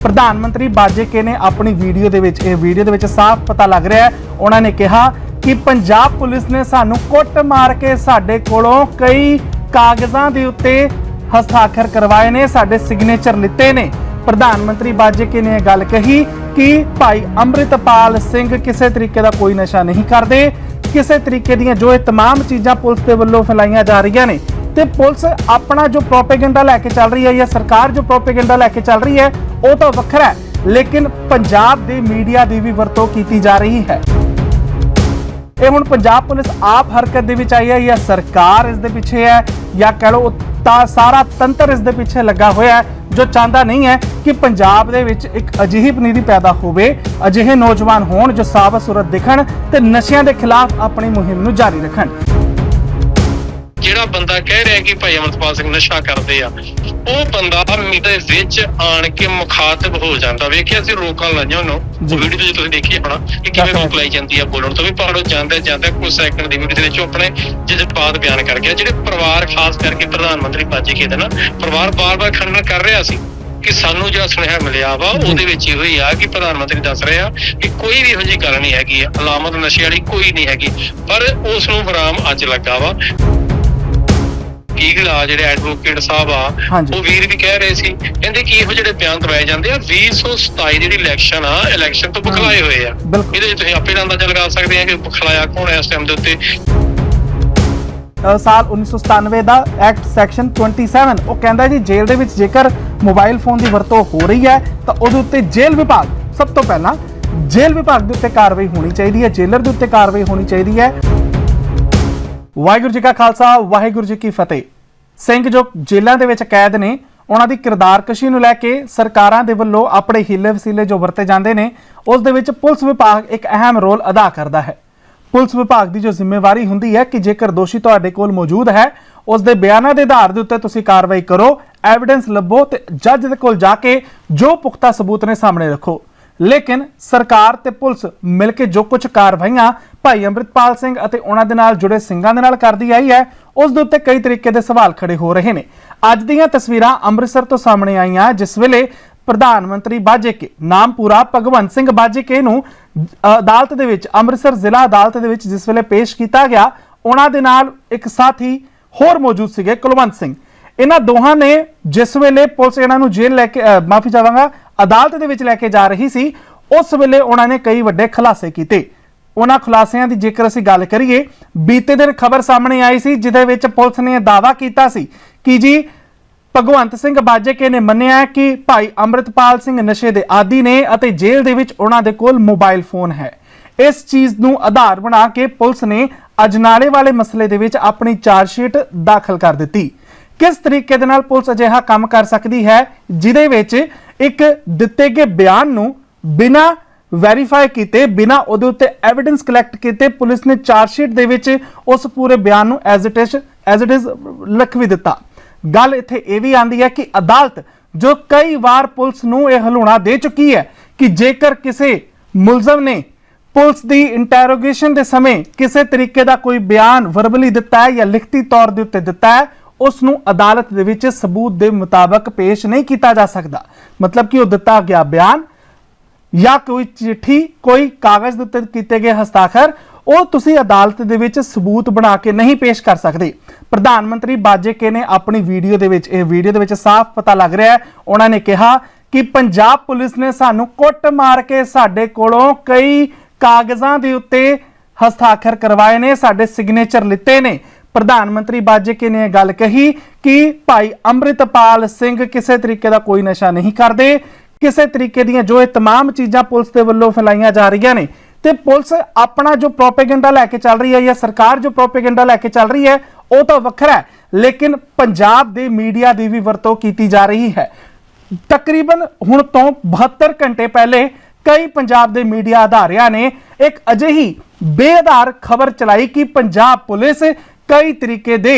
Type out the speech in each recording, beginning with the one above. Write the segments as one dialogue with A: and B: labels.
A: ਪ੍ਰਧਾਨ ਮੰਤਰੀ ਬਾਜੇਕੇ ਨੇ ਆਪਣੀ ਵੀਡੀਓ ਦੇ ਵਿੱਚ ਇਹ ਵੀਡੀਓ ਦੇ ਵਿੱਚ ਸਾਫ਼ ਪਤਾ ਲੱਗ ਰਿਹਾ ਹੈ ਉਹਨਾਂ ਨੇ ਕਿਹਾ ਕਿ ਪੰਜਾਬ ਪੁਲਿਸ ਨੇ ਸਾਨੂੰ ਕੁੱਟ ਮਾਰ ਕੇ ਸਾਡੇ ਕੋਲੋਂ ਕਈ ਕਾਗਜ਼ਾਂ ਦੇ ਉੱਤੇ ਹਸਤਾਖਰ ਕਰਵਾਏ ਨੇ ਸਾਡੇ ਸਿਗਨੇਚਰ ਲਿੱਤੇ ਨੇ ਪ੍ਰਧਾਨ ਮੰਤਰੀ ਬਾਜੇਕੇ ਨੇ ਇਹ ਗੱਲ ਕਹੀ ਕਿ ਭਾਈ ਅੰਮ੍ਰਿਤਪਾਲ ਸਿੰਘ ਕਿਸੇ ਤਰੀਕੇ ਦਾ ਕੋਈ ਨਸ਼ਾ ਨਹੀਂ ਕਰਦੇ ਕਿਸੇ ਤਰੀਕੇ ਦੀਆਂ ਜੋ ਇਹ तमाम ਚੀਜ਼ਾਂ ਪੁਲਿਸ ਦੇ ਵੱਲੋਂ ਫੈਲਾਈਆਂ ਜਾ ਰਹੀਆਂ ਨੇ ਤੇ ਪੁਲਿਸ ਆਪਣਾ ਜੋ ਪ੍ਰੋਪੇਗੈਂਡਾ ਲੈ ਕੇ ਚੱਲ ਰਹੀ ਹੈ ਜਾਂ ਸਰਕਾਰ ਜੋ ਪ੍ਰੋਪੇਗੈਂਡਾ ਲੈ ਕੇ ਚੱਲ ਰਹੀ ਹੈ, ਉਹ ਤਾਂ ਵੱਖਰਾ ਹੈ, ਲੇਕਿਨ ਪੰਜਾਬ ਦੇ ਮੀਡੀਆ ਦੀ ਵੀ ਵਰਤੋਂ ਕੀਤੀ ਜਾ ਰਹੀ ਹੈ। ਇਹ ਹੁਣ ਪੰਜਾਬ ਪੁਲਿਸ ਆਪ ਹਰਕਤ ਦੇ ਵਿੱਚ ਆਈ ਹੈ ਜਾਂ ਸਰਕਾਰ ਇਸ ਦੇ ਪਿੱਛੇ ਹੈ ਜਾਂ ਕਹਿ ਲਓ ਤਾਂ ਸਾਰਾ ਤੰਤਰ ਇਸ ਦੇ ਪਿੱਛੇ ਲੱਗਾ ਹੋਇਆ ਹੈ, ਜੋ ਚਾਹੁੰਦਾ ਨਹੀਂ ਹੈ ਕਿ ਪੰਜਾਬ ਦੇ ਵਿੱਚ ਇੱਕ ਅਜਿਹੀ ਪਨੀਰੀ ਪੈਦਾ ਹੋਵੇ, ਅਜਿਹੇ ਨੌਜਵਾਨ ਹੋਣ ਜੋ ਸਾਬਤ ਸੂਰਤ ਦਿਖਣ ਤੇ ਨਸ਼ਿਆਂ ਦੇ ਖਿਲਾਫ ਆਪਣੀ ਮੁਹਿੰਮ ਨੂੰ ਜਾਰੀ ਰੱਖਣ।
B: ਜਿਹੜਾ ਬੰਦਾ ਕਹਿ ਰਿਹਾ ਕਿ ਭਾਈ ਅਮਰਪਾਲ ਸਿੰਘ ਨਸ਼ਾ ਕਰਦੇ ਆ ਉਹ ਬੰਦਾ ਦੇ ਵਿੱਚ ਆਣ ਕੇ ਮੁਖਾਤਬ ਹੋ ਜਾਂਦਾ। ਵੇਖਿਆ ਸੀ ਰੋਕਾਂ ਲਾਈਆਂ ਉਹਨੂੰ। ਵੀਡੀਓ ਜੇ ਤੁਸੀਂ ਦੇਖੀ ਹੋਣਾ ਕਿ ਕਿਵੇਂ। ਰੋਕ ਲਾਈ ਜਾਂਦੀ ਆ ਬੋਲਣ ਤੋਂ। ਵੀ ਪਰ ਉਹ ਜਾਂਦਾ ਜਾਂਦਾ ਕੁਝ ਸੈਕਿੰਡ ਦੀ ਵੀਡੀਓ ਦੇ ਵਿੱਚ ਆਪਣੇ ਜਜ਼ਬਾਤ ਬਿਆਨ ਕਰ ਗਿਆ। ਜਿਹੜੇ ਪਰਿਵਾਰ ਖਾਸ ਕਰਕੇ ਪ੍ਰਧਾਨ ਮੰਤਰੀ ਬਾਜੀ ਕੇ ਦੇ ਨਾ ਪਰਿਵਾਰ ਬਾਰ-ਬਾਰ ਖੰਡਨ ਕਰ ਰਿਹਾ ਸੀ ਕਿ ਸਾਨੂੰ ਜਿਹੜਾ ਸੁਨੇਹਾ ਮਿਲਿਆ ਵਾ। ਉਹਦੇ ਵਿੱਚ ਇਹੋ ਹੀ ਆ ਕਿ ਪ੍ਰਧਾਨ ਮੰਤਰੀ ਦੱਸ ਰਹੇ ਆ ਕਿ ਕੋਈ ਵੀ ਇਹੋ ਜਿਹੀ ਗੱਲ ਨਹੀਂ ਹੈਗੀ। ਅਲਾਮਤ ਨਸ਼ੇ ਵਾਲੀ ਕੋਈ ਨਹੀਂ ਹੈਗੀ। ਪਰ ਉਸ ਨੂੰ ਵਿਰਾਮ ਅੱਜ ਲੱਗਾ ਵਾ। ਈਗਲ ਆ ਜਿਹੜੇ ਐਡਵੋਕੇਟ ਸਾਹਿਬ ਆ। ਉਹ ਵੀਰ ਵੀ ਕਹਿ ਰਹੇ ਸੀ ਕਹਿੰਦੇ ਕਿ ਇਹੋ ਜਿਹੜੇ ਬਿਆਨ ਦਵਾਏ ਜਾਂਦੇ ਆ 2027 ਦੀ ਜਿਹੜੀ ਇਲੈਕਸ਼ਨ ਆ ਇਲੈਕਸ਼ਨ ਤੋਂ ਬਖਲਾਏ ਹੋਏ ਆ। ਇਹਦੇ ਤੁਸੀਂ ਆਪੇ ਦਾ ਅੰਦਾਜ਼ਾ ਲਗਾ ਸਕਦੇ ਆ ਕਿ ਬਖਲਾਇਆ ਕੌਣ ਹੈ ਇਸ ਟਾਈਮ ਦੇ ਉੱਤੇ
A: ਸਾਲ 1997 ਦਾ ਐਕਟ ਸੈਕਸ਼ਨ 27 ਉਹ ਕਹਿੰਦਾ ਜੀ ਜੇਲ੍ਹ ਦੇ ਵਿੱਚ ਜੇਕਰ ਮੋਬਾਈਲ ਫੋਨ ਦੀ ਵਰਤੋਂ ਹੋ ਰਹੀ ਹੈ ਤਾਂ ਉਹਦੇ ਉੱਤੇ ਜੇਲ੍ਹ ਵਿਭਾਗ ਸਭ ਤੋਂ ਪਹਿਲਾਂ ਜੇਲ੍ਹ ਵਿਭਾਗ ਦੇ ਉੱਤੇ ਕਾਰਵਾਈ ਹੋਣੀ ਚਾਹੀਦੀ ਹੈ ਜੇਲਰ ਦੇ ਉੱਤੇ ਕਾਰਵਾਈ ਹੋਣੀ ਚਾਹੀਦੀ ਹੈ ਵਾਹਿਗੁਰੂ ਜੀ ਕਾ ਖਾਲਸਾ, ਵਾਹਿਗੁਰੂ ਜੀ ਕੀ ਫਤਿਹ। ਸਿੰਘ ਜੋ ਜੇਲ੍ਹਾਂ ਦੇ ਵਿੱਚ ਕੈਦ ਨੇ, ਉਹਨਾਂ ਦੀ ਕਿਰਦਾਰਕਸ਼ੀ ਨੂੰ ਲੈ ਕੇ ਸਰਕਾਰਾਂ ਦੇ ਵੱਲੋਂ ਆਪਣੇ ਹੀਲੇ ਵਸੀਲੇ ਜੋ ਵਰਤੇ ਜਾਂਦੇ ਨੇ, ਉਸ ਦੇ ਵਿੱਚ ਪੁਲਿਸ ਵਿਭਾਗ ਇੱਕ ਅਹਿਮ ਰੋਲ ਅਦਾ ਕਰਦਾ ਹੈ। ਪੁਲਿਸ ਵਿਭਾਗ ਦੀ ਜੋ ਜ਼ਿੰਮੇਵਾਰੀ ਹੁੰਦੀ ਹੈ ਕਿ ਜੇਕਰ ਦੋਸ਼ੀ ਤੁਹਾਡੇ ਕੋਲ ਮੌਜੂਦ ਹੈ, ਉਸ ਦੇ ਬਿਆਨਾਂ ਦੇ ਆਧਾਰ ਦੇ ਉੱਤੇ ਤੁਸੀਂ ਕਾਰਵਾਈ ਕਰੋ, ਐਵੀਡੈਂਸ ਲੱਭੋ ਤੇ ਜੱਜ ਦੇ ਕੋਲ ਜਾ ਕੇ ਜੋ ਪੁਖਤਾ ਸਬੂਤ ਨੇ ਸਾਹਮਣੇ ਰੱਖੋ। ਲੇਕਿਨ ਸਰਕਾਰ ਤੇ ਪੁਲਿਸ ਮਿਲ ਕੇ ਜੋ ਕੁਝ ਕਾਰਵਾਈਆਂ ਭਾਈ ਅੰਮ੍ਰਿਤਪਾਲ ਸਿੰਘ ਅਤੇ ਉਹਨਾਂ ਦੇ ਨਾਲ ਜੁੜੇ ਸਿੰਘਾਂ ਦੇ ਨਾਲ ਕਰਦੀ ਆਈ ਹੈ, ਉਸ ਦੇ ਉੱਤੇ ਕਈ ਤਰੀਕੇ ਦੇ ਸਵਾਲ ਖੜੇ ਹੋ ਰਹੇ ਨੇ। ਅੱਜ ਦੀਆਂ ਤਸਵੀਰਾਂ ਅੰਮ੍ਰਿਤਸਰ ਤੋਂ ਸਾਹਮਣੇ ਆਈਆਂ, ਜਿਸ ਵੇਲੇ ਪ੍ਰਧਾਨ ਮੰਤਰੀ ਬਾਜੇਕੇ ਨਾਮ ਪੂਰਾ ਭਗਵੰਤ ਸਿੰਘ ਬਾਜੇਕੇ ਨੂੰ ਅਦਾਲਤ ਦੇ ਵਿੱਚ, ਅੰਮ੍ਰਿਤਸਰ ਜ਼ਿਲ੍ਹਾ ਅਦਾਲਤ ਦੇ ਵਿੱਚ ਜਿਸ ਵੇਲੇ ਪੇਸ਼ ਕੀਤਾ ਗਿਆ, ਉਹਨਾਂ ਦੇ ਨਾਲ ਇੱਕ ਸਾਥੀ ਹੋਰ ਮੌਜੂਦ ਸੀਗੇ ਕੁਲਵੰਤ ਸਿੰਘ। ਇਹਨਾਂ ਦੋਹਾਂ ਨੇ ਜਿਸ ਵੇਲੇ ਪੁਲਿਸ ਇਹਨਾਂ ਨੂੰ ਜੇਲ੍ਹ ਲੈ ਕੇ ਮਾਫੀ ਚਾਹਾਂਗਾ ਅਦਾਲਤ ਦੇ ਵਿੱਚ ਲੈ ਕੇ ਜਾ ਰਹੀ ਸੀ, ਉਸ ਵੇਲੇ ਉਹਨਾਂ ਨੇ ਕਈ ਵੱਡੇ ਖੁਲਾਸੇ ਕੀਤੇ। ਉਹਨਾਂ ਖੁਲਾਸਿਆਂ ਦੀ ਜੇਕਰ ਅਸੀਂ ਗੱਲ ਕਰੀਏ, ਬੀਤੇ ਦਿਨ ਖਬਰ ਸਾਹਮਣੇ ਆਈ ਸੀ, ਜਿਹਦੇ ਵਿੱਚ ਪੁਲਿਸ ਨੇ ਦਾਅਵਾ ਕੀਤਾ ਸੀ ਕਿ ਜੀ, ਭਗਵੰਤ ਸਿੰਘ ਬਾਜੇਕੇ ਨੇ ਮੰਨਿਆ ਕਿ ਭਾਈ ਅੰਮ੍ਰਿਤਪਾਲ ਸਿੰਘ ਨਸ਼ੇ ਦੇ ਆਦੀ ਨੇ ਅਤੇ ਜੇਲ੍ਹ ਦੇ ਵਿੱਚ ਉਹਨਾਂ ਦੇ ਕੋਲ ਮੋਬਾਈਲ ਫੋਨ ਹੈ। ਇਸ ਚੀਜ਼ ਨੂੰ ਆਧਾਰ ਬਣਾ ਕੇ ਪੁਲਿਸ ਨੇ ਅਜਨਾਲੇ ਵਾਲੇ ਮਸਲੇ ਦੇ ਵਿੱਚ ਆਪਣੀ ਚਾਰਜ ਸ਼ੀਟ ਦਾਖਲ ਕਰ ਦਿੱਤੀ। ਕਿਸ ਤਰੀਕੇ ਦੇ ਨਾਲ ਪੁਲਿਸ ਅਜਿਹਾ ਕੰਮ ਕਰ ਸਕਦੀ ਹੈ, ਜਿਹਦੇ ਵਿੱਚ ਇੱਕ ਦਿੱਤੇ ਗਏ ਬਿਆਨ ਨੂੰ ਬਿਨਾ ਵੈਰੀਫਾਈ ਕੀਤੇ, ਬਿਨਾ ਉਹਦੇ ਉੱਤੇ ਐਵੀਡੈਂਸ ਕਲੈਕਟ ਕੀਤੇ, ਪੁਲਿਸ ਨੇ ਚਾਰਜ ਸ਼ੀਟ ਦੇ ਵਿੱਚ ਉਸ ਪੂਰੇ ਬਿਆਨ ਨੂੰ as it is as it is ਲਿਖ ਵੀ ਦਿੱਤਾ। ਗੱਲ ਇੱਥੇ ਇਹ ਵੀ ਆਂਦੀ ਹੈ ਕਿ ਅਦਾਲਤ ਜੋ ਕਈ ਵਾਰ ਪੁਲਿਸ ਨੂੰ ਇਹ ਹਲੂਣਾ ਦੇ ਚੁੱਕੀ ਹੈ ਕਿ ਜੇਕਰ ਕਿਸੇ ਮੁਲਜ਼ਮ ਨੇ ਪੁਲਿਸ ਦੀ ਇੰਟਰੋਗੇਸ਼ਨ ਦੇ ਸਮੇਂ ਕਿਸੇ ਤਰੀਕੇ ਦਾ ਕੋਈ ਬਿਆਨ ਵਰਬਲੀ ਦਿੱਤਾ ਹੈ ਜਾਂ ਲਿਖਤੀ ਤੌਰ ਦੇ ਉੱਤੇ ਦਿੱਤਾ ਹੈ ਉਸ ਨੂੰ ਅਦਾਲਤ ਦੇ ਵਿੱਚ ਸਬੂਤ ਦੇ ਮੁਤਾਬਕ ਪੇਸ਼ ਨਹੀਂ ਕੀਤਾ ਜਾ ਸਕਦਾ। ਮਤਲਬ ਕਿ ਉਹ ਦਿੱਤਾ ਗਿਆ ਬਿਆਨ ਜਾਂ ਕੋਈ ਚਿੱਠੀ, ਕੋਈ ਕਾਗਜ਼ ਦੇ ਉੱਤੇ ਕੀਤੇ ਗਏ ਹਸਤਾਖਰ, ਉਹ ਤੁਸੀਂ ਅਦਾਲਤ ਦੇ ਵਿੱਚ ਸਬੂਤ ਬਣਾ ਕੇ ਨਹੀਂ ਪੇਸ਼ ਕਰ ਸਕਦੇ। ਪ੍ਰਧਾਨ ਮੰਤਰੀ ਬਾਜੇਕੇ ਨੇ ਆਪਣੀ ਵੀਡੀਓ ਦੇ ਵਿੱਚ, ਇਹ ਵੀਡੀਓ ਦੇ ਵਿੱਚ ਸਾਫ਼ ਪਤਾ ਲੱਗ ਰਿਹਾ ਹੈ। ਉਹਨਾਂ ਨੇ ਕਿਹਾ ਕਿ ਪੰਜਾਬ ਪੁਲਿਸ ਨੇ ਸਾਨੂੰ ਕੁੱਟ ਮਾਰ ਕੇ ਸਾਡੇ ਕੋਲੋਂ ਕਈ ਕਾਗਜ਼ਾਂ ਦੇ ਉੱਤੇ ਹਸਤਾਖਰ ਕਰਵਾਏ ਨੇ, ਸਾਡੇ ਸਿਗਨੇਚਰ ਲਿੱਤੇ ਨੇ। ਪ੍ਰਧਾਨ ਮੰਤਰੀ ਬਾਜੇਕੇ ਨੇ ਇਹ ਗੱਲ ਕਹੀ ਕਿ ਭਾਈ ਅੰਮ੍ਰਿਤਪਾਲ ਸਿੰਘ ਕਿਸੇ ਤਰੀਕੇ ਦਾ ਕੋਈ ਨਸ਼ਾ ਨਹੀਂ ਕਰਦੇ ਕਿਸੇ ਤਰੀਕੇ ਦੀਆਂ ਜੋ ਇਹ तमाम ਚੀਜ਼ਾਂ ਪੁਲਿਸ ਦੇ ਵੱਲੋਂ ਫੈਲਾਈਆਂ ਜਾ ਰਹੀਆਂ ਨੇ ਤੇ ਪੁਲਿਸ ਆਪਣਾ ਜੋ ਪ੍ਰੋਪੇਗੈਂਡਾ ਲੈ ਕੇ ਚੱਲ ਰਹੀ ਹੈ ਜਾਂ ਸਰਕਾਰ ਜੋ ਪ੍ਰੋਪੇਗੈਂਡਾ ਲੈ ਕੇ ਚੱਲ ਰਹੀ ਹੈ ਉਹ ਤਾਂ ਵੱਖਰਾ ਹੈ ਲੇਕਿਨ ਪੰਜਾਬ ਦੇ ਮੀਡੀਆ ਦੀ ਵੀ ਵਰਤੋਂ ਕੀਤੀ ਜਾ ਰਹੀ ਹੈ ਤਕਰੀਬਨ ਹੁਣ ਤੋਂ 72 ਘੰਟੇ ਪਹਿਲੇ ਕਈ ਪੰਜਾਬ ਦੇ ਮੀਡੀਆ ਅਧਾਰਿਆਂ ਨੇ ਇੱਕ ਅਜਿਹੀ ਬੇਆਧਾਰ ਖਬਰ ਚਲਾਈ ਕਿ ਪੰਜਾਬ ਪੁਲਿਸ ਕਈ ਤਰੀਕੇ ਦੇ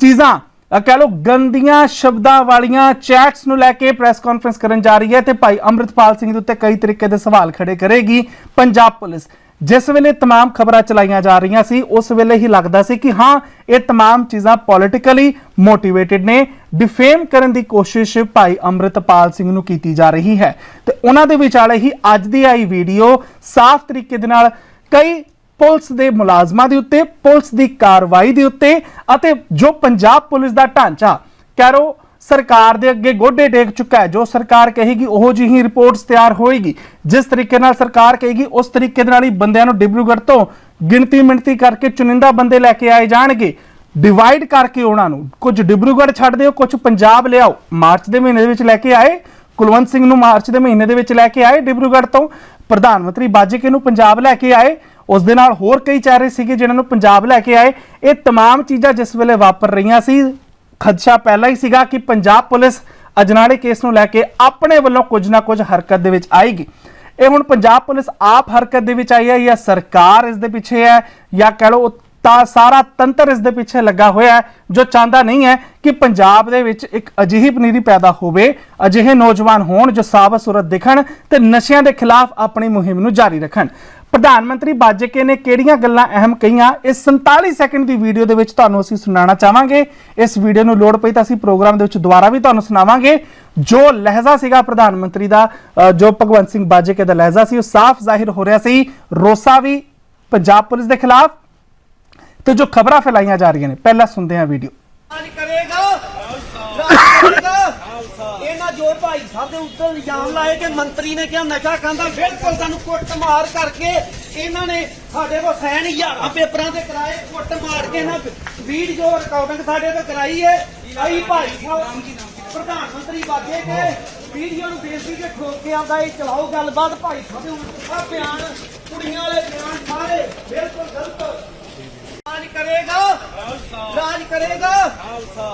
A: ਚੀਜ਼ਾਂ ਅ, ਕਹਿ ਲਓ ਗੰਦੀਆਂ ਸ਼ਬਦਾਂ ਵਾਲੀਆਂ ਚੈਟਸ ਨੂੰ ਲੈ ਕੇ ਪ੍ਰੈਸ ਕਾਨਫਰੰਸ ਕਰਨ ਜਾ ਰਹੀ ਹੈ ਤੇ ਭਾਈ ਅੰਮ੍ਰਿਤਪਾਲ ਸਿੰਘ ਦੇ ਉੱਤੇ ਕਈ ਤਰੀਕੇ ਦੇ ਸਵਾਲ ਖੜੇ ਕਰੇਗੀ ਪੰਜਾਬ ਪੁਲਿਸ ਜਿਸ ਵੇਲੇ तमाम ਖਬਰਾਂ ਚਲਾਈਆਂ ਜਾ ਰਹੀਆਂ ਸੀ ਉਸ ਵੇਲੇ ਹੀ ਲੱਗਦਾ ਸੀ ਕਿ ਹਾਂ ਇਹ तमाम ਚੀਜ਼ਾਂ ਪੋਲਿਟਿਕਲੀ ਮੋਟੀਵੇਟਿਡ ਨੇ ਡਿਫੇਮ ਕਰਨ ਦੀ ਕੋਸ਼ਿਸ਼ ਭਾਈ ਅੰਮ੍ਰਿਤਪਾਲ ਸਿੰਘ ਨੂੰ ਕੀਤੀ ਜਾ ਰਹੀ ਹੈ ਤੇ ਉਹਨਾਂ ਦੇ ਵਿਚਾਲੇ ਹੀ ਅੱਜ ਦੀ ਆਈ ਵੀਡੀਓ ਸਾਫ਼ ਤਰੀਕੇ ਦੇ ਨਾਲ ਕਈ ਪੁਲਿਸ ਦੇ ਮੁਲਾਜ਼ਮਾਂ ਦੇ ਉੱਤੇ, ਪੁਲਿਸ ਦੀ ਕਾਰਵਾਈ ਦੇ ਉੱਤੇ ਅਤੇ ਜੋ ਪੰਜਾਬ ਪੁਲਿਸ ਦਾ ਢਾਂਚਾ, ਕਹਿ ਸਰਕਾਰ ਦੇ ਅੱਗੇ ਗੋਡੇ ਟੇਕ ਚੁੱਕਾ ਹੈ, ਜੋ ਸਰਕਾਰ ਕਹੇਗੀ ਉਹੋ ਜਿਹੀ ਹੀ ਰਿਪੋਰਟਸ ਤਿਆਰ ਹੋਏਗੀ। ਜਿਸ ਤਰੀਕੇ ਨਾਲ ਸਰਕਾਰ ਕਹੇਗੀ, ਉਸ ਤਰੀਕੇ ਦੇ ਨਾਲ ਹੀ ਬੰਦਿਆਂ ਨੂੰ ਡਿਬਰੂਗੜ੍ਹ ਤੋਂ ਗਿਣਤੀ ਮਿਣਤੀ ਕਰਕੇ ਚੁਣਿੰਦਾ ਬੰਦੇ ਲੈ ਕੇ ਆਏ ਜਾਣਗੇ। ਡਿਵਾਈਡ ਕਰਕੇ ਉਹਨਾਂ ਨੂੰ, ਕੁਝ ਡਿਬਰੂਗੜ੍ਹ ਛੱਡ ਦਿਓ, ਕੁਝ ਪੰਜਾਬ ਲਿਆਓ। ਮਾਰਚ ਦੇ ਮਹੀਨੇ ਦੇ ਵਿੱਚ ਲੈ ਕੇ ਆਏ, ਕੁਲਵੰਤ ਸਿੰਘ ਨੂੰ ਮਾਰਚ ਦੇ ਮਹੀਨੇ ਦੇ ਵਿੱਚ ਲੈ ਕੇ ਆਏ ਡਿਬਰੂਗੜ੍ਹ ਤੋਂ। ਪ੍ਰਧਾਨ ਮੰਤਰੀ ਬਾਜੇਕੇ ਨੂੰ ਪੰਜਾਬ ਲੈ ਕੇ ਆਏ ਉਸ ਦੇ ਨਾਲ ਹੋਰ ਕਈ ਚਿਹਰੇ ਸੀਗੇ ਜਿਨ੍ਹਾਂ ਨੂੰ ਪੰਜਾਬ ਲੈ ਕੇ ਆਏ ਇਹ तमाम ਚੀਜ਼ਾਂ ਜਿਸ ਵੇਲੇ ਵਾਪਰ ਰਹੀਆਂ ਸੀ ਖਦਸ਼ਾ ਪਹਿਲਾਂ ਹੀ ਸੀਗਾ ਕਿ ਪੰਜਾਬ ਪੁਲਿਸ ਅਜਨਾਲੇ ਕੇਸ ਨੂੰ ਲੈ ਕੇ ਆਪਣੇ ਵੱਲੋਂ ਕੁਝ ਨਾ ਕੁਝ ਹਰਕਤ ਦੇ ਵਿੱਚ ਆਏਗੀ ਇਹ ਹੁਣ ਪੰਜਾਬ ਪੁਲਿਸ ਆਪ ਹਰਕਤ ਦੇ ਵਿੱਚ ਆਈ ਹੈ ਜਾਂ ਸਰਕਾਰ ਇਸ ਦੇ ਪਿੱਛੇ ਹੈ ਜਾਂ ਕਹਿ ਲਓ ਤਾਂ ਸਾਰਾ ਤੰਤਰ ਇਸ ਦੇ ਪਿੱਛੇ ਲੱਗਾ ਹੋਇਆ ਹੈ, ਜੋ ਚਾਹੁੰਦਾ ਨਹੀਂ ਹੈ ਕਿ ਪੰਜਾਬ ਦੇ ਵਿੱਚ ਇੱਕ ਅਜਿਹੀ ਪਨੀਰੀ ਪੈਦਾ ਹੋਵੇ, ਅਜਿਹੇ ਨੌਜਵਾਨ ਹੋਣ ਜੋ ਸਾਬਤ ਸੂਰਤ ਦਿਖਣ ਤੇ ਨਸ਼ਿਆਂ ਦੇ ਖਿਲਾਫ ਆਪਣੀ ਮੁਹਿੰਮ ਨੂੰ ਜਾਰੀ ਰੱਖਣ। ਪ੍ਰਧਾਨ ਮੰਤਰੀ ਬਾਜੇਕੇ ਨੇ ਕਿਹੜੀਆਂ ਗੱਲਾਂ ਅਹਿਮ ਕਹੀਆਂ, ਇਸ 47 ਸੈਕਿੰਡ ਦੀ ਵੀਡੀਓ ਦੇ ਵਿੱਚ ਤੁਹਾਨੂੰ ਅਸੀਂ ਸੁਣਾਉਣਾ ਚਾਹਾਂਗੇ। ਇਸ ਵੀਡੀਓ ਨੂੰ ਲੋੜ ਪਈ ਤਾਂ ਅਸੀਂ ਪ੍ਰੋਗਰਾਮ ਦੇ ਵਿੱਚ ਦੁਬਾਰਾ ਵੀ ਤੁਹਾਨੂੰ ਸੁਣਾਵਾਂਗੇ। ਜੋ ਲਹਿਜ਼ਾ ਸੀਗਾ ਪ੍ਰਧਾਨ ਮੰਤਰੀ ਦਾ ਜੋ ਭਗਵੰਤ ਸਿੰਘ ਬਾਜੇਕੇ ਦਾ ਲਹਿਜ਼ਾ ਸੀ, ਉਹ ਸਾਫ਼ ਜ਼ਾਹਿਰ ਹੋ ਰਿਹਾ ਸੀ। ਰੋਸਾ ਵੀ ਪੰਜਾਬ ਪੁਲਿਸ ਦੇ ਖਿਲਾਫ ਤੇ ਜੋ ਖਬਰਾਂ ਫੈਲਾਈਆਂ ਜਾ ਰਹੀਆਂ ਨੇ, ਪਹਿਲਾਂ ਸੁਣਦੇ ਹਾਂ ਵੀਡੀਓ।
C: ਰਾਜ ਕਰੇਗਾ? ਰਾਜ ਕਰੇਗਾ ਇਹਨਾਂ ਜੋ ਭਾਈ ਸਾਹਿਬ ਦੇ ਉੱਤੇ ਇਲਜ਼ਾਮ ਲਾਏ ਕਿ ਮੰਤਰੀ ਨੇ ਕਿਹਾ ਨਸ਼ਾ ਖਾਂਦਾ ਬਿਲਕੁਲ ਸਾਨੂੰ ਕੁੱਟ ਕਰਕੇ ਇਹਨਾਂ ਨੇ ਸਾਡੇ ਕੋਲ ਸੈਨ ਹਜ਼ਾਰਾਂ ਪੇਪਰਾਂ ਤੇ ਕਰਾਏ ਕੁੱਟ ਮਾਰ ਕੇ ਇਹਨਾਂ ਵੀਡੀਓ ਰਿਕਾਰਡਿੰਗ ਸਾਡੇ ਤੋਂ ਕਰਾਈ ਹੈ। ਆਈ ਭਾਈ ਸਾਹਿਬ, ਪ੍ਰਧਾਨ ਮੰਤਰੀ ਬਾਗੇ ਕੇ ਵੀਡੀਓ ਨੂੰ ਬੇਨਤੀ ਕੇ ਠੋਕ ਕੇ ਆਉਂਦਾ ਇਹ ਚਲਾਓ ਗੱਲਬਾਤ। ਭਾਈ ਸਾਹਿਬ ਦੇ ਉਲਟਾ ਬਿਆਨ, ਕੁੜੀਆਂ ਵਾਲੇ ਬਿਆਨ ਸਾਰੇ ਬਿਲਕੁਲ ਗਲਤ। ਰਾਜ ਕਰੇਗਾ। ਰਾਜ ਕਰੇਗਾ।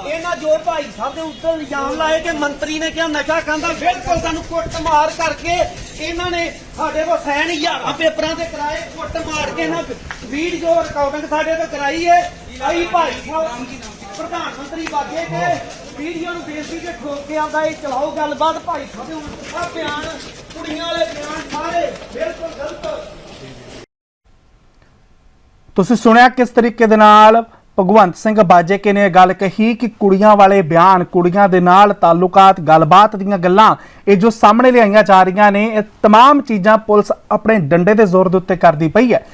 C: ਇਹਨਾਂ ਜੋ ਭਾਈ ਸਾਹਿਬ ਦੇ ਉੱਤੇ ਇਲਜ਼ਾਮ ਲਾਏ ਕਿ ਮੰਤਰੀ ਨੇ ਕਿਹਾ ਨਸ਼ਾ ਖਾਂਦਾ, ਬਿਲਕੁਲ ਸਾਨੂੰ ਕੁੱਟ ਕਰਕੇ ਇਹਨਾਂ ਨੇ ਸਾਡੇ ਕੋਲ ਸੈਨ ਹਜ਼ਾਰਾਂ ਪੇਪਰਾਂ ਤੇ ਕਰਾਏ ਕੁੱਟ ਕੇ ਇਹਨਾਂ ਵੀਡੀਓ ਰਿਕਾਰਡਿੰਗ ਸਾਡੇ ਤੋਂ ਕਰਾਈ ਹੈ ਆਈ ਭਾਈ ਸਾਹਿਬ, ਪ੍ਰਧਾਨ ਮੰਤਰੀ ਬਾਗੇ ਕੇ ਵੀਡੀਓ ਨੂੰ ਬੇਨਤੀ ਤੇ ਠੋਕ ਕੇ ਆਉਂਦਾ ਇਹ ਚਲਾਓ ਗੱਲਬਾਤ। ਭਾਈ ਸਾਹਿਬ ਦੇ ਬਿਆਨ, ਕੁੜੀਆਂ ਵਾਲੇ ਬਿਆਨ ਸਾਰੇ ਬਿਲਕੁਲ ਗਲਤ।
A: ਤੁਸੀਂ ਸੁਣਿਆ ਕਿਸ ਤਰੀਕੇ ਦੇ ਨਾਲ ਭਗਵੰਤ ਸਿੰਘ ਬਾਜੇਕੇ ਨੇ ਇਹ ਗੱਲ ਕਹੀ ਕਿ ਕੁੜੀਆਂ ਵਾਲੇ ਬਿਆਨ ਕੁੜੀਆਂ ਦੇ ਨਾਲ ਤਾਲੁਕਾਤ ਗੱਲਬਾਤ ਦੀਆਂ ਗੱਲਾਂ ਇਹ ਜੋ ਸਾਹਮਣੇ ਲਿਆਈਆਂ ਜਾ ਰਹੀਆਂ ਨੇ ਇਹ तमाम ਚੀਜ਼ਾਂ ਪੁਲਿਸ ਆਪਣੇ ਡੰਡੇ ਦੇ ਜ਼ੋਰ ਦੇ ਉੱਤੇ ਕਰਦੀ ਪਈ ਹੈ